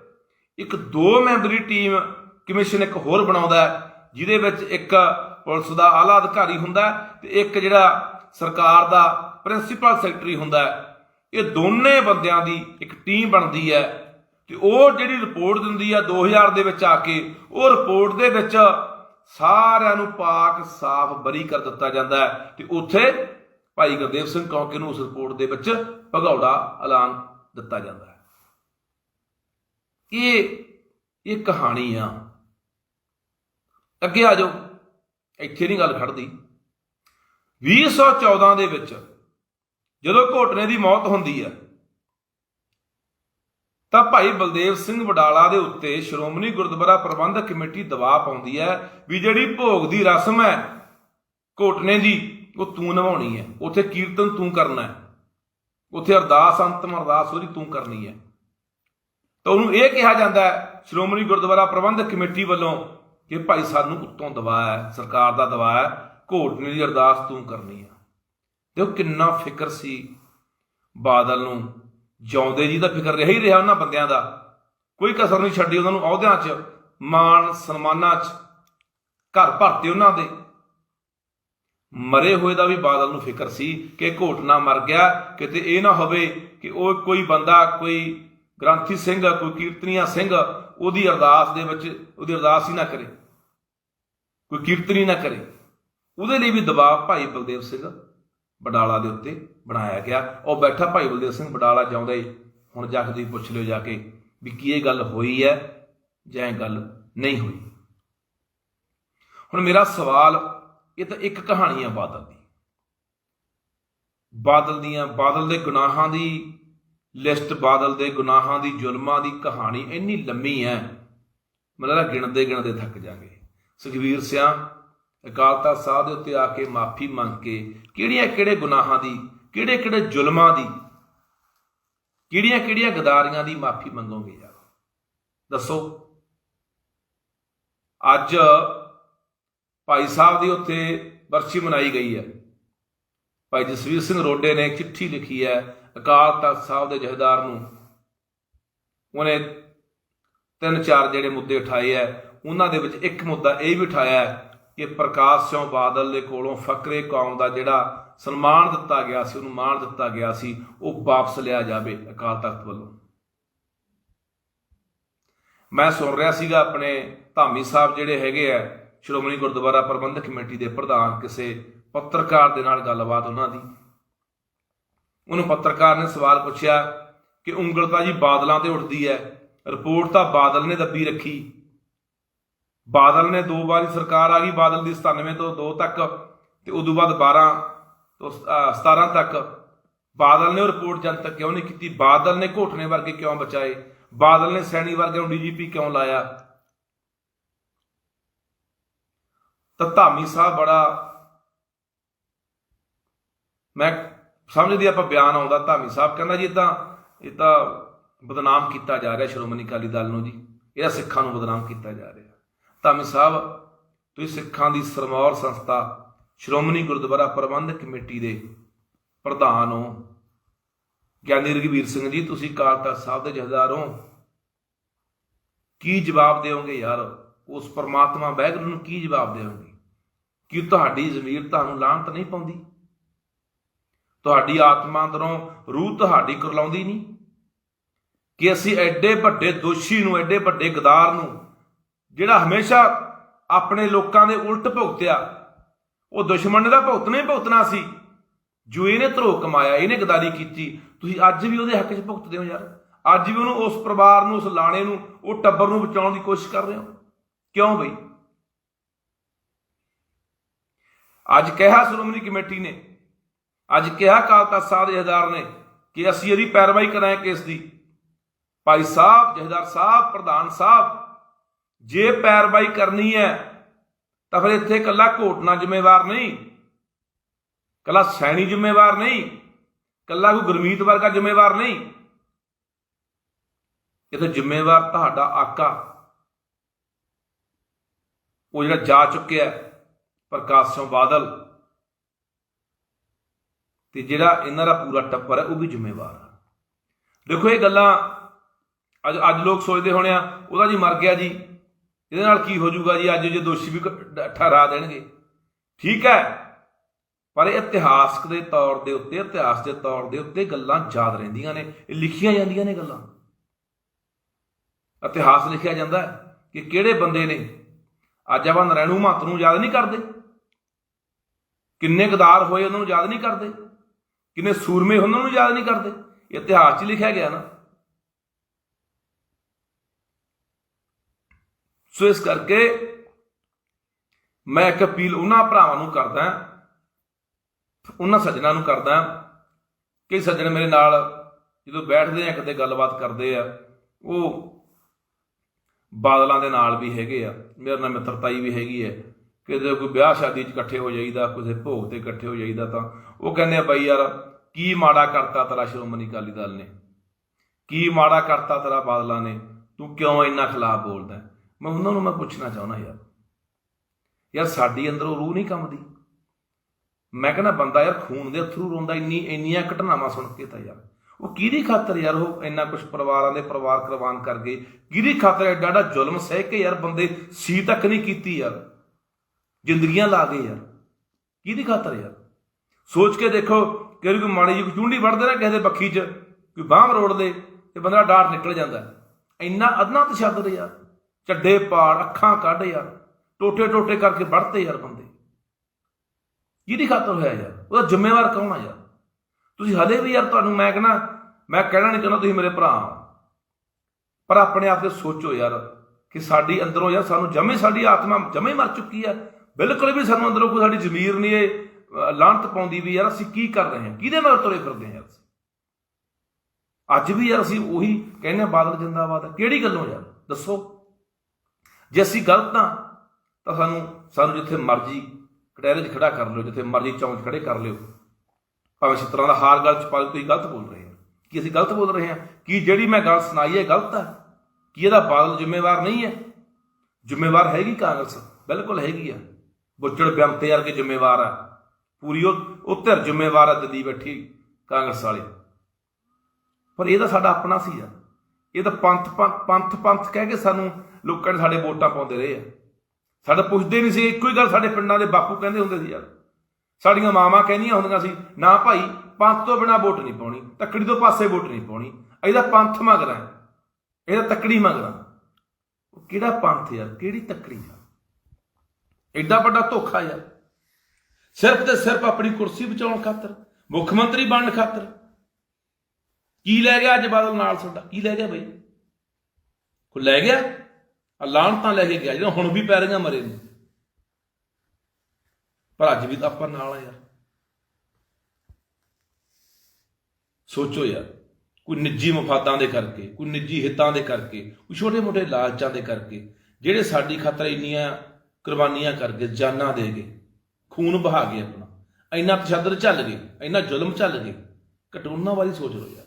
A: ਇੱਕ ਦੋ ਮੈਂਬਰੀ ਟੀਮ ਕਮਿਸ਼ਨ ਇੱਕ ਹੋਰ ਬਣਾਉਂਦਾ ਜਿਹਦੇ ਵਿੱਚ ਇੱਕ ਪੁਲਿਸ ਦਾ ਆਲਾ ਅਧਿਕਾਰੀ ਹੁੰਦਾ ਹੈ ਤੇ ਇੱਕ ਜਿਹੜਾ ਸਰਕਾਰ ਦਾ ਪ੍ਰਿੰਸੀਪਲ ਸੈਕਟਰੀ ਹੁੰਦਾ ਇਹ ਦੋਨੇ ਬੰਦਿਆਂ ਦੀ ਇੱਕ ਟੀਮ ਬਣਦੀ ਹੈ। ਤੇ ਉਹ ਜਿਹੜੀ ਰਿਪੋਰਟ ਦਿੰਦੀ ਆ 2000 ਦੇ ਵਿੱਚ ਆ ਕੇ, ਉਹ ਰਿਪੋਰਟ ਦੇ ਵਿੱਚ ਸਾਰਿਆਂ ਨੂੰ ਪਾਕ ਸਾਫ਼ ਬਰੀ ਕਰ ਦਿੱਤਾ ਜਾਂਦਾ ਹੈ ਤੇ ਉੱਥੇ ਭਾਈ ਗੁਰਦੇਵ ਸਿੰਘ ਕੌਕੇ ਨੂੰ ਉਸ ਰਿਪੋਰਟ ਦੇ ਵਿੱਚ ਭਗੌੜਾ ਐਲਾਨ ਦਿੱਤਾ ਜਾਂਦਾ ਹੈ। ਇਹ ਇਹ ਕਹਾਣੀ ਆ। ਅੱਗੇ ਆ ਜਾਓ। ਇੱਥੇ ਨਹੀਂ ਗੱਲ ਖੜਦੀ। 2014 ਦੇ ਵਿੱਚ ਜਦੋਂ ਘੋਟਨੇ ਦੀ ਮੌਤ ਹੁੰਦੀ ਹੈ ਤਾਂ ਭਾਈ ਬਲਦੇਵ ਸਿੰਘ ਵਡਾਲਾ ਦੇ ਉੱਤੇ ਸ਼੍ਰੋਮਣੀ ਗੁਰਦੁਆਰਾ ਪ੍ਰਬੰਧਕ ਕਮੇਟੀ ਦਬਾਅ ਪਾਉਂਦੀ ਹੈ ਵੀ ਜਿਹੜੀ ਭੋਗ ਦੀ ਰਸਮ ਹੈ ਘੋਟਨੇ ਦੀ, ਉਹ ਤੂੰ ਨਿਭਾਉਣੀ ਹੈ। ਉੱਥੇ ਕੀਰਤਨ ਤੂੰ ਕਰਨਾ ਹੈ। ਉੱਥੇ ਅਰਦਾਸ, ਅੰਤਮ ਅਰਦਾਸ ਉਹਦੀ ਤੂੰ ਕਰਨੀ ਹੈ। ਤਾਂ ਉਹਨੂੰ ਇਹ ਕਿਹਾ ਜਾਂਦਾ ਹੈ, ਸ਼੍ਰੋਮਣੀ ਗੁਰਦੁਆਰਾ ਪ੍ਰਬੰਧਕ ਕਮੇਟੀ ਵੱਲੋਂ ਕਿ ਭਾਈ ਸਾਨੂੰ ਉੱਤੋਂ ਦਬਾਅ ਹੈ, ਸਰਕਾਰ ਦਾ ਦਬਾਅ ਹੈ ਘੋਟਨੇ ਦੀ ਅਰਦਾਸ ਤੂੰ ਕਰਨੀ ਹੈ। ਦੇਖੋ ਕਿੰਨਾ ਫਿਕਰ ਸੀ ਬਾਦਲ ਨੂੰ। ਜਿਉਂਦੇ ਜੀ ਦਾ ਫਿਕਰ ਰਿਹਾ ਹੀ ਰਿਹਾ ਉਹਨਾਂ ਬੰਦਿਆਂ ਦਾ। ਕੋਈ ਕਸਰ ਨਹੀਂ ਛੱਡੀ ਉਹਨਾਂ ਨੂੰ ਅਹੁਦਿਆਂ 'ਚ, ਮਾਣ, ਸਨਮਾਨਾਂ 'ਚ, ਘਰ ਭਰਤੇ ਉਹਨਾਂ ਦੇ। ਮਰੇ ਹੋਏ ਦਾ ਵੀ ਬਾਦਲ ਨੂੰ ਫਿਕਰ ਸੀ ਕਿ ਘੋਟਣਾ ਮਰ ਗਿਆ, ਕਿਤੇ ਇਹ ਨਾ ਹੋਵੇ ਕਿ ਉਹ ਕੋਈ ਬੰਦਾ, ਕੋਈ ਗ੍ਰੰਥੀ ਸਿੰਘ, ਕੋਈ ਕੀਰਤਨੀਆ ਸਿੰਘ, ਉਹਦੀ ਅਰਦਾਸ ਦੇ ਵਿੱਚ, ਉਹਦੀ ਅਰਦਾਸ ਹੀ ਨਾ ਕਰੇ। ਕੋਈ ਕੀਰਤਨੀ ਨਾ ਕਰੇ। ਉਹਦੇ ਲਈ ਵੀ ਦਬਾਅ ਭਾਈ ਬਲਦੇਵ ਸਿੰਘ ਬਡਾਲਾ ਦੇ ਉੱਤੇ ਬਣਾਇਆ ਗਿਆ। ਉਹ ਬੈਠਾ ਭਾਈ ਬਲਦੇਵ ਸਿੰਘ ਬਡਾਲਾ ਜਾਉਂਦਾ ਹੁਣ ਜਾ ਕੇ ਤੁਸੀਂ ਪੁੱਛ ਲਿਓ ਜਾ ਕੇ ਵੀ ਕੀ ਇਹ ਗੱਲ ਹੋਈ ਹੈ ਜਾਂ ਇਹ ਗੱਲ ਨਹੀਂ ਹੋਈ। ਹੁਣ ਮੇਰਾ ਸਵਾਲ, ਇਹ ਤਾਂ ਇੱਕ ਕਹਾਣੀ ਆ ਬਾਦਲ ਦੀ। ਬਾਦਲ ਦੀਆਂ, ਬਾਦਲ ਦੇ ਗੁਨਾਹਾਂ ਦੀ ਲਿਸਟ, ਬਾਦਲ ਦੇ ਗੁਨਾਹਾਂ ਦੀ, ਜ਼ੁਲਮਾਂ ਦੀ ਕਹਾਣੀ ਇੰਨੀ ਲੰਮੀ ਹੈ। ਮਤਲਬ ਗਿਣਦੇ ਗਿਣਦੇ ਥੱਕ ਜਾਗੇ। ਸੁਖਵੀਰ ਸਿਆ ਅਕਾਲ ਤਖਤ ਸਾਹਿਬ ਦੇ ਉੱਤੇ ਆ ਕੇ ਮਾਫੀ ਮੰਗ ਕੇ ਕਿਹੜੀਆਂ ਕਿਹੜੇ ਗੁਨਾਹਾਂ ਦੀ, ਕਿਹੜੇ ਕਿਹੜੇ ਜ਼ੁਲਮਾਂ ਦੀ, ਕਿਹੜੀਆਂ ਕਿਹੜੀਆਂ ਗਦਾਰੀਆਂ ਦੀ ਮਾਫੀ ਮੰਗੋਗੇ ਯਾਰ? ਦੱਸੋ। ਅੱਜ ਭਾਈ ਸਾਹਿਬ ਦੀ ਉੱਥੇ ਵਰਸ਼ੀ ਮਨਾਈ ਗਈ ਹੈ। ਭਾਈ ਜਸਵੀਰ ਸਿੰਘ ਰੋਡੇ ਨੇ ਚਿੱਠੀ ਲਿਖੀ ਹੈ ਅਕਾਲ ਤਖਤ ਸਾਹਿਬ ਦੇ ਜਹੇਦਾਰ ਨੂੰ। ਉਹਨੇ ਤਿੰਨ ਚਾਰ ਜਿਹੜੇ ਮੁੱਦੇ ਉਠਾਏ ਹੈ, ਉਹਨਾਂ ਦੇ ਵਿੱਚ ਇੱਕ ਮੁੱਦਾ ਇਹ ਵੀ ਉਠਾਇਆ ਹੈ ਕਿ ਪ੍ਰਕਾਸ਼ ਸਿੰਘ ਬਾਦਲ ਦੇ ਕੋਲੋਂ ਫਕਰੇ ਕੌਮ ਦਾ ਜਿਹੜਾ ਸਨਮਾਨ ਦਿੱਤਾ ਗਿਆ ਸੀ, ਉਹਨੂੰ ਮਾਣ ਦਿੱਤਾ ਗਿਆ ਸੀ, ਉਹ ਵਾਪਸ ਲਿਆ ਜਾਵੇ ਅਕਾਲ ਤਖਤ ਵੱਲੋਂ। ਮੈਂ ਸੁਣ ਰਿਹਾ ਸੀਗਾ ਆਪਣੇ ਧਾਮੀ ਸਾਹਿਬ ਜਿਹੜੇ ਹੈਗੇ ਆ, ਸ਼੍ਰੋਮਣੀ ਗੁਰਦੁਆਰਾ ਪ੍ਰਬੰਧਕ ਕਮੇਟੀ ਦੇ ਪ੍ਰਧਾਨ ਕਿਸੇ ਪੱਤਰਕਾਰ ਦੇ ਨਾਲ ਗੱਲਬਾਤ ਉਹਨਾਂ ਦੀ। ਉਹਨੂੰ ਪੱਤਰਕਾਰ ਨੇ ਸਵਾਲ ਪੁੱਛਿਆ ਕਿ ਉਂਗਲ ਤਾਂ ਜੀ ਬਾਦਲਾਂ ਤੇ ਉੱਠਦੀ ਹੈ, ਰਿਪੋਰਟ ਤਾਂ ਬਾਦਲ ਨੇ ਦੱਬੀ ਰੱਖੀ। ਬਾਦਲ ਨੇ ਦੋ ਵਾਰੀ ਸਰਕਾਰ ਆ ਗਈ, ਬਾਦਲ ਦੀ 97 ਤੋਂ 2 ਤੱਕ ਤੇ ਉਦੋਂ ਬਾਅਦ 12 ਤੋਂ ਅਹ 17 ਤੱਕ। ਬਾਦਲ ਨੇ ਰਿਪੋਰਟ ਜਨਤਕ ਕਿਉਂ ਨਹੀਂ ਕੀਤੀ? ਬਾਦਲ ਨੇ ਘੋਟਣੇ ਵਰਗੇ ਕਿਉਂ ਬਚਾਏ? ਬਾਦਲ ਨੇ ਸੈਣੀ ਵਰਗੇ ਨੂੰ ਡੀਜੀਪੀ ਕਿਉਂ ਲਾਇਆ? ਤਾਂ ਧਾਮੀ ਸਾਹਿਬ ਬੜਾ ਮੈਂ ਸਮਝਦੀ ਆਪਾਂ ਬਿਆਨ ਆਉਂਦਾ, ਧਾਮੀ ਸਾਹਿਬ ਕਹਿੰਦਾ ਜੀ ਇਹ ਤਾਂ ਇਹ ਤਾਂ ਬਦਨਾਮ ਕੀਤਾ ਜਾ ਰਿਹਾ ਸ਼੍ਰੋਮਣੀ ਅਕਾਲੀ ਦਲ ਨੂੰ ਜੀ। ਇਹਦਾ ਸਿੱਖਾਂ ਨੂੰ ਬਦਨਾਮ ਕੀਤਾ ਜਾ ਰਿਹਾ। ਧਾਮੀ ਸਾਹਿਬ, ਤੁਸੀਂ ਸਿੱਖਾਂ ਦੀ ਸਰਮੌਰ ਸੰਸਥਾ ਸ਼੍ਰੋਮਣੀ ਗੁਰਦੁਆਰਾ ਪ੍ਰਬੰਧਕ ਕਮੇਟੀ ਦੇ ਪ੍ਰਧਾਨ ਹੋ। ਗਿਆਨੀ ਰਘਵੀਰ ਸਿੰਘ ਜੀ, ਤੁਸੀਂ ਅਕਾਲ ਤਖਤ ਸਾਹਿਬ ਦੇ ਜਹਦਾਰ ਹੋ। ਕੀ ਜਵਾਬ ਦਿਓਗੇ ਯਾਰ? ਉਸ ਪਰਮਾਤਮਾ ਵਾਹਿਗੁਰੂ ਨੂੰ ਕੀ ਜਵਾਬ ਦੇਵੋਗੇ ਕਿ ਤੁਹਾਡੀ ਜ਼ਮੀਰ ਤੁਹਾਨੂੰ ਲਾਹਨਤ ਨਹੀਂ ਪਾਉਂਦੀ? ਤੁਹਾਡੀ ਆਤਮਾ ਅੰਦਰੋਂ ਰੂਹ ਤੁਹਾਡੀ ਕਰਲਾਉਂਦੀ ਨਹੀਂ। ਕਿ ਅਸੀਂ ਐਡੇ ਵੱਡੇ ਦੋਸ਼ੀ ਨੂੰ, ਐਡੇ ਵੱਡੇ ਗਦਾਰ ਨੂੰ ਜਿਹੜਾ ਹਮੇਸ਼ਾ ਆਪਣੇ ਲੋਕਾਂ ਦੇ ਉਲਟ ਭੁਗਤਿਆ, ਉਹ ਦੁਸ਼ਮਣ ਨੇ ਦਾ ਭੁਗਤਣਾ ਹੀ ਭੁਗਤਣਾ ਸੀ। ਜੋ ਇਹਨੇ ਧਰੋ ਕਮਾਇਆ, ਇਹਨੇ ਗਦਾਰੀ ਕੀਤੀ। ਤੁਸੀਂ ਅੱਜ ਵੀ ਉਹਦੇ ਹੱਕ 'ਚ ਭੁਗਤਦੇ ਹੋ ਯਾਰ। ਅੱਜ ਵੀ ਉਹਨੂੰ, ਉਸ ਪਰਿਵਾਰ ਨੂੰ, ਉਸ ਲਾਣੇ ਨੂੰ, ਉਹ ਟੱਬਰ ਨੂੰ ਬਚਾਉਣ ਦੀ ਕੋਸ਼ਿਸ਼ ਕਰ ਰਹੇ ਹੋ। ਕਿਉਂ ਬਈ? ਅੱਜ ਕਿਹਾ ਸ਼੍ਰੋਮਣੀ ਕਮੇਟੀ ਨੇ, ਅੱਜ ਕਿਹਾ ਅਕਾਲ ਤਖਤ ਸਾਹਿਬ ਦੇ ਜਥੇਦਾਰ ਨੇ ਕਿ ਅਸੀਂ ਇਹਦੀ ਪੈਰਵਾਈ ਕਰਾਂ ਕੇਸ ਦੀ। ਭਾਈ ਸਾਹਿਬ ਜਥੇਦਾਰ ਸਾਹਿਬ, ਪ੍ਰਧਾਨ ਸਾਹਿਬ ਜੇ ਪੈਰਵਾਈ ਕਰਨੀ ਹੈ, ਤਾਂ ਫਿਰ ਇੱਥੇ ਕੱਲਾ ਘੋਟਣਾ ਜ਼ਿੰਮੇਵਾਰ ਨਹੀਂ। ਕੱਲਾ ਸੈਣੀ ਜ਼ਿੰਮੇਵਾਰ ਨਹੀਂ। ਕੱਲਾ ਕੋਈ ਗੁਰਮੀਤ ਵਰਗਾ ਜ਼ਿੰਮੇਵਾਰ ਨਹੀਂ। ਇਹ ਜ਼ਿੰਮੇਵਾਰ ਤੁਹਾਡਾ ਆਕਾ। ਉਹ ਜਿਹੜਾ ਜਾ ਚੁੱਕਿਆ ਪ੍ਰਕਾਸ਼ ਸਿੰਘ ਬਾਦਲ, ਤੇ ਜਿਹੜਾ ਇਹਨਾਂ ਦਾ ਪੂਰਾ ਟੱਪਰ ਹੈ, ਉਹ ਵੀ ਜ਼ਿੰਮੇਵਾਰ ਹੈ ਦੇਖੋ ਇਹ ਗੱਲਾਂ ਅੱਜ ਅੱਜ ਲੋਕ ਸੋਚਦੇ ਹੋਣੇ ਆ, ਉਹਦਾ ਜੀ ਮਰ ਗਿਆ ਜੀ। ਇਹਦੇ ਨਾਲ ਕੀ ਹੋ ਜਾਊਗਾ ਜੀ? ਅੱਜ ਜੇ ਦੋਸ਼ੀ ਵੀ ਠਹਿਰਾ ਦੇਣਗੇ। ਠੀਕ ਹੈ? ਪਰ ਇਹ ਇਤਿਹਾਸਕ ਦੇ ਤੌਰ ਦੇ ਉੱਤੇ, ਇਤਿਹਾਸ ਦੇ ਤੌਰ ਦੇ ਉੱਤੇ ਗੱਲਾਂ ਯਾਦ ਰਹਿੰਦੀਆਂ ਨੇ। ਇਹ ਲਿਖੀਆਂ ਜਾਂਦੀਆਂ ਨੇ ਗੱਲਾਂ। ਇਤਿਹਾਸ ਲਿਖਿਆ ਜਾਂਦਾ ਹੈ ਕਿ ਕਿਹੜੇ ਬੰਦੇ ਨੇ? ਅੱਜ ਆਪਾਂ ਨਰੈਣੂ ਮਹੰਤ ਨੂੰ ਯਾਦ ਨਹੀਂ ਕਰਦੇ। ਕਿੰਨੇ ਗਦਾਰ ਹੋਏ ਉਹਨਾਂ ਨੂੰ ਯਾਦ ਨਹੀਂ ਕਰਦੇ। ਕਿੰਨੇ ਸੂਰਮੇ ਉਹਨਾਂ ਨੂੰ ਯਾਦ ਨਹੀਂ ਕਰਦੇ। ਇਤਿਹਾਸ 'ਚ ਲਿਖਿਆ ਗਿਆ ਨਾ। ਸੋ ਇਸ ਕਰਕੇ ਮੈਂ ਇੱਕ ਅਪੀਲ ਉਹਨਾਂ ਭਰਾਵਾਂ ਨੂੰ ਕਰਦਾ, ਉਹਨਾਂ ਸੱਜਣਾ ਨੂੰ ਕਰਦਾ ਕਿ ਸੱਜਣ ਮੇਰੇ ਨਾਲ ਜਦੋਂ ਬੈਠਦੇ ਆ, ਕਿਤੇ ਗੱਲਬਾਤ ਕਰਦੇ ਆ, ਉਹ ਬਾਦਲਾਂ ਦੇ ਨਾਲ ਵੀ ਹੈਗੇ ਆ, ਮੇਰੇ ਨਾਲ ਮਿੱਤਰਤਾਈ ਵੀ ਹੈਗੀ ਹੈ ਕਿ ਜਦੋਂ ਕੋਈ ਵਿਆਹ ਸ਼ਾਦੀ 'ਚ ਇਕੱਠੇ ਹੋ ਜਾਈਦਾ, ਕਿਸੇ ਭੋਗ ਤੇ ਇਕੱਠੇ ਹੋ ਜਾਈਦਾ ਤਾਂ ਉਹ ਕਹਿੰਦੇ ਆ ਬਾਈ ਯਾਰ, ਕੀ ਮਾੜਾ ਕਰਤਾ ਤੇਰਾ ਸ਼੍ਰੋਮਣੀ ਅਕਾਲੀ ਦਲ ਨੇ? ਕੀ ਮਾੜਾ ਕਰਤਾ ਤੇਰਾ ਬਾਦਲਾਂ ਨੇ? ਤੂੰ ਕਿਉਂ ਇੰਨਾ ਖਿਲਾਫ ਬੋਲਦਾ ਮੈਂ ਉਹਨਾਂ ਨੂੰ ਮੈਂ ਪੁੱਛਣਾ ਚਾਹੁੰਦਾ ਯਾਰ। ਯਾਰ ਸਾਡੀ ਅੰਦਰੋਂ ਰੂਹ ਨਹੀਂ ਕੰਬਦੀ। ਮੈਂ ਕਹਿੰਦਾ, ਬੰਦਾ ਯਾਰ ਖੂਨ ਦੇ ਅਥਰੂ ਰੋਂਦਾ, ਇੰਨੀ, ਇੰਨੀਆਂ ਘਟਨਾਵਾਂ ਸੁਣ ਕੇ ਤਾਂ ਯਾਰ। ਉਹ ਕਿਹਦੀ ਖਾਤਰ ਯਾਰ ਉਹ ਇੰਨਾ ਕੁਝ ਪਰਿਵਾਰਾਂ ਦੇ ਪਰਿਵਾਰ ਕੁਰਬਾਨ ਕਰ ਗਏ? ਕਿਹਦੀ ਖਾਤਰ ਐਡਾ ਐਡਾ ਜ਼ੁਲਮ ਸਹਿ ਕੇ ਯਾਰ ਬੰਦੇ ਸੀ ਤੱਕ ਨਹੀਂ ਕੀਤੀ ਯਾਰ? ਜ਼ਿੰਦਗੀਆਂ ਲਾ ਗਏ ਯਾਰ। ਕਿਹਦੀ ਖਾਤਰ ਯਾਰ? ਸੋਚ ਕੇ ਦੇਖੋ ਕਿ ਕੋਈ ਮਾੜੀ ਜਿਹੀ ਚੁੰਡੀ ਵੜਦੇ ਨਾ ਕਿਸੇ ਦੇ ਪੱਖੀ 'ਚ, ਕੋਈ ਬਾਹਮ ਮਰੋੜ ਦੇ ਤੇ ਬੰਦਾ ਡਾਟ ਨਿਕਲ ਜਾਂਦਾ। ਇੰਨਾ ਅਦਨਾ ਤਸ਼ੱਦਦ ਯਾਰ। ਚੱਡੇ ਪਾੜ ਅੱਖਾਂ ਕੱਢ ਯਾਰ। ਟੋਟੇ ਟੋਟੇ ਕਰਕੇ ਵੜਤੇ ਯਾਰ ਬੰਦੇ। ਕਿਹਦੀ ਖਾਤਰ ਹੋਇਆ ਯਾਰ ਉਹਦਾ ਜ਼ਿੰਮੇਵਾਰ ਕੌਣ ਆ ਯਾਰ? ਤੁਸੀਂ ਹਲੇ ਵੀ ਯਾਰ ਤੁਹਾਨੂੰ ਮੈਂ ਕਹਿਣਾ ਮੈਂ ਕਹਿਣਾ ਨਹੀਂ ਚਾਹੁੰਦਾ ਤੁਸੀਂ ਮੇਰੇ ਭਰਾ ਹੋ। ਪਰ ਆਪਣੇ ਆਪ ਤੇ ਸੋਚੋ ਯਾਰ ਕਿ ਸਾਡੀ ਅੰਦਰੋਂ ਯਾਰ ਸਾਨੂੰ ਜਮੇ ਸਾਡੀ ਆਤਮਾ ਜਮੇ ਮਰ ਚੁੱਕੀ ਆ। ਬਿਲਕੁਲ ਵੀ ਸਾਨੂੰ ਅੰਦਰੋਂ ਕੋਈ ਸਾਡੀ ਜ਼ਮੀਰ ਨਹੀਂ ਇਹ ਅਹ, ਪਾਉਂਦੀ ਵੀ ਯਾਰ ਅਸੀਂ ਕੀ ਕਰ ਰਹੇ ਹਾਂ ਕਿਹਦੇ ਨਾਲ ਤੁਰੇ ਫਿਰਦੇ ਹਾਂ ਯਾਰ ਅੱਜ ਵੀ ਯਾਰ ਅਸੀਂ ਉਹੀ ਕਹਿੰਦੇ ਹਾਂ ਬਾਦਲ ਜਿੰਦਾਬਾਦ ਆ। ਕਿਹੜੀ ਗੱਲੋਂ ਯਾਰ? ਦੱਸੋ। ਜੇ ਅਸੀਂ ਗਲਤ ਹਾਂ ਤਾਂ ਸਾਨੂੰ ਸਾਨੂੰ ਜਿੱਥੇ ਮਰਜ਼ੀ ਕਟਹਿਰੇ 'ਚ ਖੜਾ ਕਰ ਲਿਓ ਜਿੱਥੇ ਮਰਜ਼ੀ ਚੌਂਕ 'ਚ ਖੜੇ ਕਰ ਲਿਓ। ਭਾਵੇਂ ਛਿੱਤਰਾਂ ਦਾ ਹਾਰ ਗੱਲ 'ਚ ਪਾ ਲਓ, ਤੁਸੀਂ ਗਲਤ ਬੋਲ ਰਹੇ ਹੋ। ਕੀ ਅਸੀਂ ਗਲਤ ਬੋਲ ਰਹੇ ਹਾਂ? ਕੀ ਜਿਹੜੀ ਮੈਂ ਗੱਲ ਸੁਣਾਈ ਹੈ ਗਲਤ ਹੈ ਕੀ ਇਹਦਾ ਬਾਦਲ ਜ਼ਿੰਮੇਵਾਰ ਨਹੀਂ ਹੈ? ਜ਼ਿੰਮੇਵਾਰ ਹੈਗੀ ਕਾਂਗਰਸ? ਬਿਲਕੁਲ ਹੈਗੀ ਆ। ਬੁੱਚੜ ਬਿਆੰਤੇ ਵਰਗੇ ਜ਼ਿੰਮੇਵਾਰ ਆ। ਪੂਰੀ ਉਹ ਉਹ ਧਿਰ ਜ਼ਿੰਮੇਵਾਰ ਆ ਦਿੱਲੀ ਬੈਠੀ ਕਾਂਗਰਸ ਵਾਲੇ। ਪਰ ਇਹ ਤਾਂ ਸਾਡਾ ਆਪਣਾ ਸੀ ਆ। ਇਹ ਤਾਂ ਪੰਥ ਪੰਥ ਪੰਥ ਪੰਥ ਕਹਿ ਕੇ ਸਾਨੂੰ ਲੋਕਾਂ ਨੇ ਸਾਡੇ ਵੋਟਾਂ ਪਾਉਂਦੇ ਰਹੇ ਆ। ਸਾਡਾ ਪੁੱਛਦੇ ਨਹੀਂ ਸੀ, ਇੱਕੋ ਹੀ ਗੱਲ ਸਾਡੇ ਪਿੰਡਾਂ ਦੇ ਬਾਪੂ ਕਹਿੰਦੇ ਹੁੰਦੇ ਸੀ ਯਾਰ। ਸਾਡੀਆਂ ਮਾਵਾਂ ਕਹਿੰਦੀਆਂ ਹੁੰਦੀਆਂ ਸੀ, ਨਾ ਭਾਈ, ਪੰਥ ਤੋਂ ਬਿਨਾ ਵੋਟ ਨਹੀਂ ਪਾਉਣੀ, ਤੱਕੜੀ ਤੋਂ ਪਾਸੇ ਵੋਟ ਨਹੀਂ ਪਾਉਣੀ, ਇਹਦਾ ਪੰਥ ਮੰਗਦਾ ਇਹਦਾ ਤੱਕੜੀ ਮੰਗਦਾ ਕਿਹੜਾ ਪੰਥ ਯਾਰ, ਕਿਹੜੀ ਤੱਕੜੀ ਆ? ਐਡਾ ਵੱਡਾ ਧੋਖਾ ਯਾਰ। ਸਿਰਫ ਤੇ ਸਿਰਫ ਆਪਣੀ ਕੁਰਸੀ ਬਚਾਉਣ ਖਾਤਰ, ਮੁੱਖ ਮੰਤਰੀ ਬਣਨ ਖਾਤਰ। ਕੀ ਲੈ ਗਿਆ ਅੱਜ ਬਾਦਲ ਨਾਲ ਤੁਹਾਡਾ ਕੀ ਲੈ ਗਿਆ ਬਈ? ਕੋਈ ਲੈ ਗਿਆ? ਐਲਾਨ ਤਾਂ ਲੈ ਕੇ ਗਿਆ ਜਿਹੜਾ ਹੁਣ ਵੀ ਪੈ ਰਹੀਆਂ ਮਰੇ ਨੇ। ਪਰ ਅੱਜ ਵੀ ਤਾਂ ਆਪਾਂ ਨਾਲ ਆ ਯਾਰ। ਸੋਚੋ ਯਾਰ, ਕੋਈ ਨਿੱਜੀ ਮਫਾਦਾਂ ਦੇ ਕਰਕੇ, ਕੋਈ ਨਿੱਜੀ ਹਿੱਤਾਂ ਦੇ ਕਰਕੇ, ਕੋਈ ਛੋਟੇ-ਮੋਟੇ ਲਾਲਚਾਂ ਦੇ ਕਰਕੇ, ਜਿਹੜੇ ਸਾਡੀ ਖਾਤਰ ਇੰਨੀਆਂ ਕੁਰਬਾਨੀਆਂ ਕਰਕੇ ਜਾਨਾਂ ਦੇ ਗਏ, ਖੂਨ ਬਹਾ ਗਏ ਆਪਣਾ। ਇੰਨਾ ਤਸ਼ੱਦਦ ਚੱਲ ਗਏ, ਇੰਨਾ ਜ਼ੁਲਮ ਚੱਲ ਗਏ। ਕਟੋਨਾ ਵਾਲੀ ਸੋਚ ਲਓ ਯਾਰ।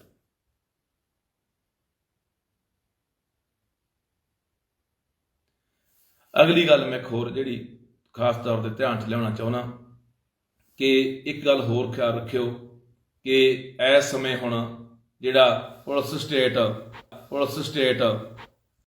A: ਅਗਲੀ ਗੱਲ ਮੈਂ ਇੱਕ ਹੋਰ ਜਿਹੜੀ ਖਾਸ ਤੌਰ ਤੇ ਧਿਆਨ 'ਚ ਲਿਆਉਣਾ ਚਾਹੁੰਦਾ ਕਿ ਇੱਕ ਗੱਲ ਹੋਰ ਖਿਆਲ ਰੱਖਿਓ ਕਿ ਇਸ ਸਮੇਂ ਹੁਣ ਜਿਹੜਾ ਪੁਲਿਸ ਸਟੇਟ ਪੁਲਿਸ ਸਟੇਟ